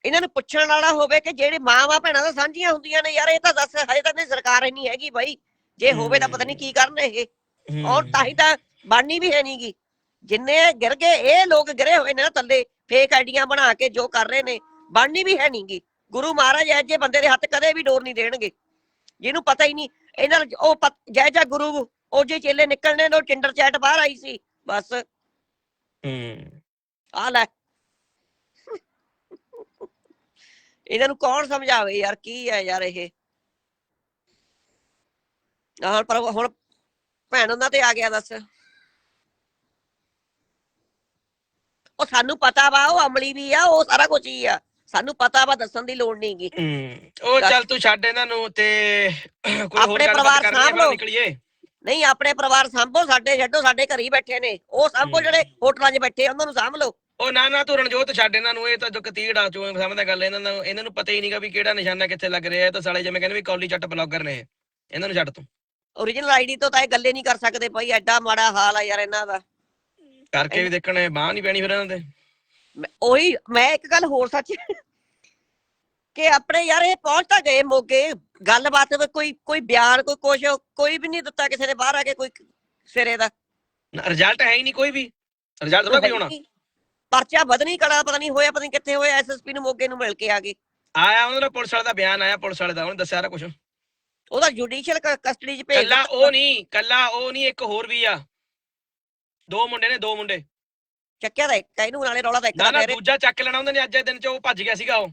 ਇਹਨਾਂ ਨੂੰ ਪੁੱਛਣ ਵਾਲਾ ਹੋਵੇ ਕਿ ਜਿਹੜੇ ਮਾਵਾਂ ਭੈਣਾਂ ਦਾ ਸਾਂਝੀਆਂ ਹੁੰਦੀਆਂ ਨੇ ਯਾਰ ਇਹ ਤਾਂ ਦੱਸ ਹਜੇ ਤਾਂ ਨਹੀਂ ਸਰਕਾਰ ਇੰਨੀ ਹੈਗੀ ਬਾਈ। ਜੇ ਹੋਵੇ ਤਾਂ ਪਤਾ ਨਹੀਂ ਕੀ ਕਰਨ ਇਹ। ਔਰ ਤਾਂ ਹੀ ਤਾਂ ਬਾਣੀ ਵੀ ਹੈ ਨਹੀਂਗੀ ਜਿੰਨੇ ਗਿਰ ਗਏ ਇਹ ਲੋਕ ਗਿਰੇ ਹੋਏ ਨੇ ਨਾ ਥੱਲੇ। ਫੇਕ ਆਈਡੀਆਂ ਬਣਾ ਕੇ ਜੋ ਕਰ ਰਹੇ ਨੇ। ਬਾਣੀ ਵੀ ਹੈ ਨਹੀਂਗੀ ਗੁਰੂ ਮਹਾਰਾਜ ਇਹ ਜੇ ਬੰਦੇ ਦੇ ਹੱਥ ਕਦੇ ਵੀ ਡੋਰ ਨਹੀਂ ਦੇਣਗੇ। ਜਿਹਨੂੰ ਪਤਾ ਹੀ ਨਹੀਂ ਇਹਨਾਂ ਉਹ ਜੈ ਜੈ ਗੁਰੂ ਉਹ ਜੇ ਚੇਲੇ ਨਿਕਲਣੇ ਨੇ ਉਹ ਟਿੰਡਰ ਚੈਟ ਬਾਹਰ ਆਈ ਸੀ ਬਸ। ਹੂੰ। ਆ ਲੈ। ਇਹਨਾਂ ਨੂੰ ਕੌਣ ਸਮਝਾਵੇ ਯਾਰ ਕੀ ਹੈ ਯਾਰ ਇਹ? ਆਹ ਪਰ ਹੁਣ ਭੈਣ ਉਹਨਾਂ ਤੇ ਆ ਗਿਆ ਦੱਸ ਉਹ ਸਾਨੂੰ ਪਤਾ ਵਾ ਉਹ ਅਮਲੀ ਵੀ ਆ ਉਹ ਸਾਰਾ ਕੁਝ ਹੀ ਆ। ਸਾਨੂੰ ਪਤਾ ਵਾ ਦੱਸਣ ਦੀ ਲੋੜ ਨਹੀਂਗੀ ਹੂੰ ਉਹ ਚੱਲ ਤੂੰ ਛੱਡ ਇਹਨਾਂ ਨੂੰ ਤੇ ਕੋਈ ਹੋਰ ਆਪਣੇ ਗੱਲਬਾਤ ਕਰਨੀ ਹੈ। ਨਿਕਲੀਏ ਨਹੀਂ ਆਪਣੇ ਪਰਿਵਾਰ ਸੰਭੋ ਸਾਡੇ ਛੱਡੋ ਸਾਡੇ ਘਰ ਹੀ ਬੈਠੇ ਨੇ ਉਹ ਸੰਭੋ ਹੂੰ। ਜਿਹੜੇ ਹੋਟਲਾਂ 'ਚ ਬੈਠੇ ਉਹਨਾਂ ਨੂੰ ਸਾਂਭ ਲਓ ਉਹ ਨਾ ਨਾ ਤੂੰ ਰਣਜੋਤ ਛੱਡ ਇਹਨਾਂ ਨੂੰ ਇਹ ਤਾਂ ਜੋ ਕਤੀੜ ਚੋ ਸਮਝਦਾ ਗੱਲ ਇਹਨਾਂ ਨੂੰ ਇਹਨਾਂ ਨੂੰ ਪਤਾ ਹੀ ਨਹੀਂਗਾ ਵੀ ਕਿਹੜਾ ਨਿਸ਼ਾਨਾ ਕਿੱਥੇ ਲੱਗ ਰਿਹਾ ਇਹ ਤਾਂ ਸਾਲੇ ਜਿਵੇਂ ਕਹਿੰਦੇ ਵੀ ਕੌਲੀ ਚੱਟ ਬਲੌਗਰ ਨੇ ਇਹ। ਇਹਨਾਂ ਨੂੰ ਛੱਡ ਤੂੰ ਓਰੀਜਨਲ ਆਈਡੀ ਤੋਂ ਤਾਂ ਇਹ ਗੱਲੇ ਨਹੀਂ ਕਰ ਸਕਦੇ ਭਾਈ ਐਡਾ ਮਾੜਾ ਹਾਲ ਆ ਯਾਰ ਇਹਨਾਂ ਦਾ ਕਰਕੇ ਵੀ ਦੇਖਣ ਬਾਹ ਨਹੀਂ ਪੈਣੀ ਫਿਰ ਇਹਨਾਂ ਦੇ ਮੈਂ- ਉਹੀ ਮੈਂ ਇੱਕ ਗੱਲ ਹੋਰ ਸੱਚ ਕਿ ਆਪਣੇ ਯਾਰ ਇਹ ਪਹੁੰਚ ਤਾਂ ਗਏ ਮੋਗੇ ਗੱਲਬਾਤ ਵਿੱਚ ਕੋਈ ਕੋਈ ਬਿਆਨ ਕੋਈ ਕੁਛ ਕੋਈ ਵੀ ਨਹੀਂ ਦਿੱਤਾ ਕਿਸੇ ਨੇ ਬਾਹਰ ਆ ਕੇ ਕੋਈ ਸਿਰੇ ਦਾ। ਰਿਜ਼ਲਟ ਹੈ ਹੀ ਨਹੀਂ ਕੋਈ ਵੀ। ਰਿਜ਼ਲਟ ਥੋੜਾ ਕੋਈ ਹੋਣਾ। ਪਰਚਾ ਬਦਨੀ ਕੜਾ ਪਤਾ ਨਹੀਂ ਹੋਇਆ ਪਤਾ ਨਹੀਂ ਕਿੱਥੇ ਹੋਇਆ ਐਸਐਸਪੀ ਨੂੰ ਮੋਗੇ ਨੂੰ ਮਿਲ ਕੇ ਆ ਗਏ। ਆਇਆ ਉਹਨਾਂ ਦਾ ਪੁਲਿਸ ਵਾਲੇ ਦਾ ਬਿਆਨ ਆਇਆ ਪੁਲਿਸ ਵਾਲੇ ਦਾ ਉਹਨੇ ਦੱਸਿਆ ਸਾਰਾ ਕੁਝ ਉਹਦਾ ਜੁਡੀਸ਼ੀਅਲ ਕਸਟਡੀ 'ਚ ਭੇਜ ਕੱਲਾ ਦਿੱਤਾ। ਉਹ ਨਹੀਂ ਕੱਲਾ ਉਹ ਨਹੀਂ ਇੱਕ ਹੋਰ ਵੀ ਆ। ਦੋ ਮੁੰਡੇ ਨੇ ਦੋ ਮੁੰਡੇ। ਚੱਕਿਆ ਤਾਂ ਇੱਕ ਆ, ਇਹਨੂੰ ਨਾਲੇ ਰੌਲਾ ਤਾਂ ਇੱਕ ਨਾ ਦਾ ਦੂਜਾ ਚੱਕ ਲੈਣਾ ਉਹਨਾਂ ਨੇ ਅੱਜ ਦੇ ਦਿਨ ਚ ਉਹ ਭੱਜ ਗਿਆ ਸੀਗਾ ਉਹ।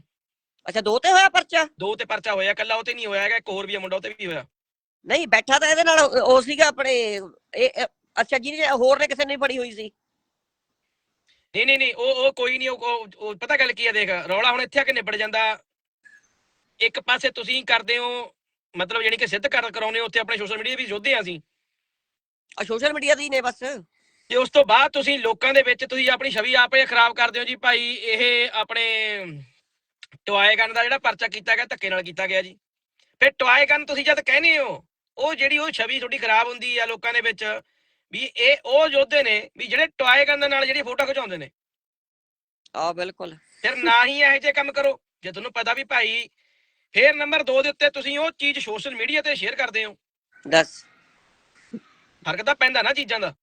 ਅੱਛਾ ਦੋ ਤੇ ਹੋਇਆ ਪਰਚਾ? ਦੋ ਤੇ ਪਰਚਾ ਹੋਇਆ ਕੱਲਾ ਉਹ ਤੇ ਨਹੀਂ ਹੋਇਆ ਹੈਗਾ ਇੱਕ ਹੋਰ ਵੀ ਆ ਮੁੰਡਾ ਉਹ ਤੇ ਵੀ ਹੋਇਆ। ਨਹੀਂ ਬੈਠਾ ਤਾਂ ਇਹਦੇ ਨਾਲ ਉਹ ਉਹ ਸੀਗਾ ਆਪਣੇ ਇਹ ਇਹ- ਅੱਛਾ ਜਿਹਨੇ ਹੋਰ ਨੇ ਕਿਸੇ ਨੇ ਫੜੀ ਹੋਈ ਸੀ? ਨਹੀਂ ਨਹੀਂ ਨਹੀਂ ਉਹ ਉਹ ਕੋਈ ਨਹੀਂ ਉਹ ਉਹ- ਉਹ ਪਤਾ ਗੱਲ ਕੀ ਆ ਦੇਖ ਰੌਲਾ ਹੁਣ ਇੱਥੇ ਆ ਕੇ ਨਿਬੜ ਜਾਂਦਾ। ਇੱਕ ਪਾਸੇ ਤੁਸੀਂ ਕਰਦੇ ਹੋ ਮਤਲਬ ਯਾਨੀ ਕਿ ਸਿੱਧ ਕਰ ਕਰਾਉਨੇ ਹੋ ਉੱਥੇ ਆਪਣੇ ਸੋਸ਼ਲ ਮੀਡੀਆ ਵੀ ਯੋਧੇ ਆ ਅਸੀਂ। ਆ ਸੋਸ਼ਲ ਮੀਡੀਆ ਦੀ ਨੇ ਬਸ। ਤੇ ਉਸ ਤੋਂ ਬਾਅਦ ਤੁਸੀਂ ਲੋਕਾਂ ਦੇ ਵਿੱਚ ਤੁਸੀਂ ਆਪਣੀ ਛਵੀ ਆਪੇ ਖਰਾਬ ਕਰਦੇ ਹੋ ਜੀ ਭਾਈ ਇਹ ਆਪਣੇ ਟੋਏ ਗਨ ਦਾ ਜਿਹੜਾ ਪਰਚਾ ਕੀਤਾ ਗਿਆ ਧੱਕੇ ਨਾਲ ਕੀਤਾ ਗਿਆ ਜੀ। ਫਿਰ ਟੋਏ ਗਨ ਤੁਸੀਂ ਜਦ ਕਹਿੰਦੇ ਹੋ ਉਹ ਜਿਹੜੀ ਉਹ ਛਵੀ ਤੁਹਾਡੀ ਖਰਾਬ ਹੁੰਦੀ ਆ ਲੋਕਾਂ ਦੇ ਵਿੱਚ ਵੀ ਇਹ ਉਹ ਯੋਧੇ ਨੇ ਵੀ ਜਿਹੜੇ ਟੋਏ ਗਨ ਨਾਲ ਜਿਹੜੀ ਫੋਟੋ ਖਿਚਾਉਂਦੇ ਨੇ। ਆ ਬਿਲਕੁਲ। ਫਿਰ ਨਾ ਹੀ ਇਹੋ ਜਿਹੇ ਕੰਮ ਕਰੋ। ਜੇ ਤੁਹਾਨੂੰ ਪਤਾ ਵੀ ਭਾਈ ਫਿਰ ਨੰਬਰ 2 ਦੇ ਉੱਤੇ ਤੁਸੀਂ ਉਹ ਚੀਜ਼ ਸੋਸ਼ਲ ਮੀਡੀਆ ਤੇ ਸ਼ੇਅਰ ਕਰਦੇ ਹੋ। ਦੱਸ। ਫ਼ਰਕ ਤਾਂ ਪੈਂਦਾ ਨਾ ਚੀਜ਼ਾਂ ਦਾ।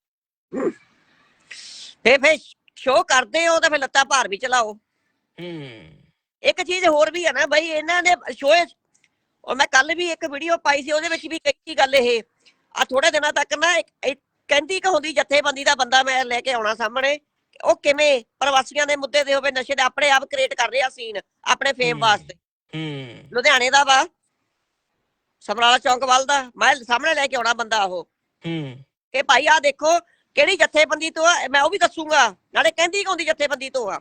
ਫੇ ਫੇ ਸ਼ੋਅ ਕਰਦੇ ਹੋ ਤਾਂ ਫੇ ਲੱਤਾਂ ਭਾਰ ਵੀ ਚਲਾਓ। ਹੂੰ। ਇੱਕ ਚੀਜ਼ ਹੋਰ ਵੀ ਹੈ ਨਾ ਬਈ ਇਹਨਾਂ ਨੇ ਸ਼ੋਅ ਉਹ ਮੈਂ ਕੱਲ ਵੀ ਇੱਕ ਵੀਡੀਓ ਪਾਈ ਸੀ ਉਹਦੇ ਵਿੱਚ ਵੀ ਕਹੀ ਗੱਲ ਇਹ ਆ ਥੋੜੇ ਦਿਨਾਂ ਤੱਕ ਨਾ ਇੱਕ ਕਹਿੰਦੀ ਕਹੁੰਦੀ ਜਥੇਬੰਦੀ ਦਾ ਬੰਦਾ ਮੈਂ ਲੈ ਕੇ ਆਉਣਾ ਸਾਹਮਣੇ ਉਹ ਕਿਵੇਂ ਪ੍ਰਵਾਸੀਆਂ ਦੇ ਮੁੱਦੇ ਤੇ ਹੋਵੇ ਨਸ਼ੇ ਦੇ ਆਪਣੇ ਆਪ ਕ੍ਰੀਏਟ ਕਰ ਰਿਹਾ ਸੀਨ ਆਪਣੇ ਫੇਮ। ਵਾਸਤੇ। ਹੂੰ। ਲੁਧਿਆਣੇ ਦਾ ਵਾ ਸਮਰਾਲਾ ਚੌਂਕ ਵੱਲ ਦਾ ਮੈਂ ਸਾਹਮਣੇ ਲੈ ਕੇ ਆਉਣਾ ਬੰਦਾ ਉਹ। ਹੂੰ। ਕਿ ਭਾਈ ਆ ਦੇਖੋ ਕਿਹੜੀ ਜਥੇਬੰਦੀ ਤੋਂ ਆ? ਮੈਂ ਉਹ ਵੀ ਦੱਸੂਗਾ। ਨਾਲੇ ਕਹਿੰਦੀ ਕਹੁੰਦੀ ਜਥੇਬੰਦੀ ਤੋਂ ਆ?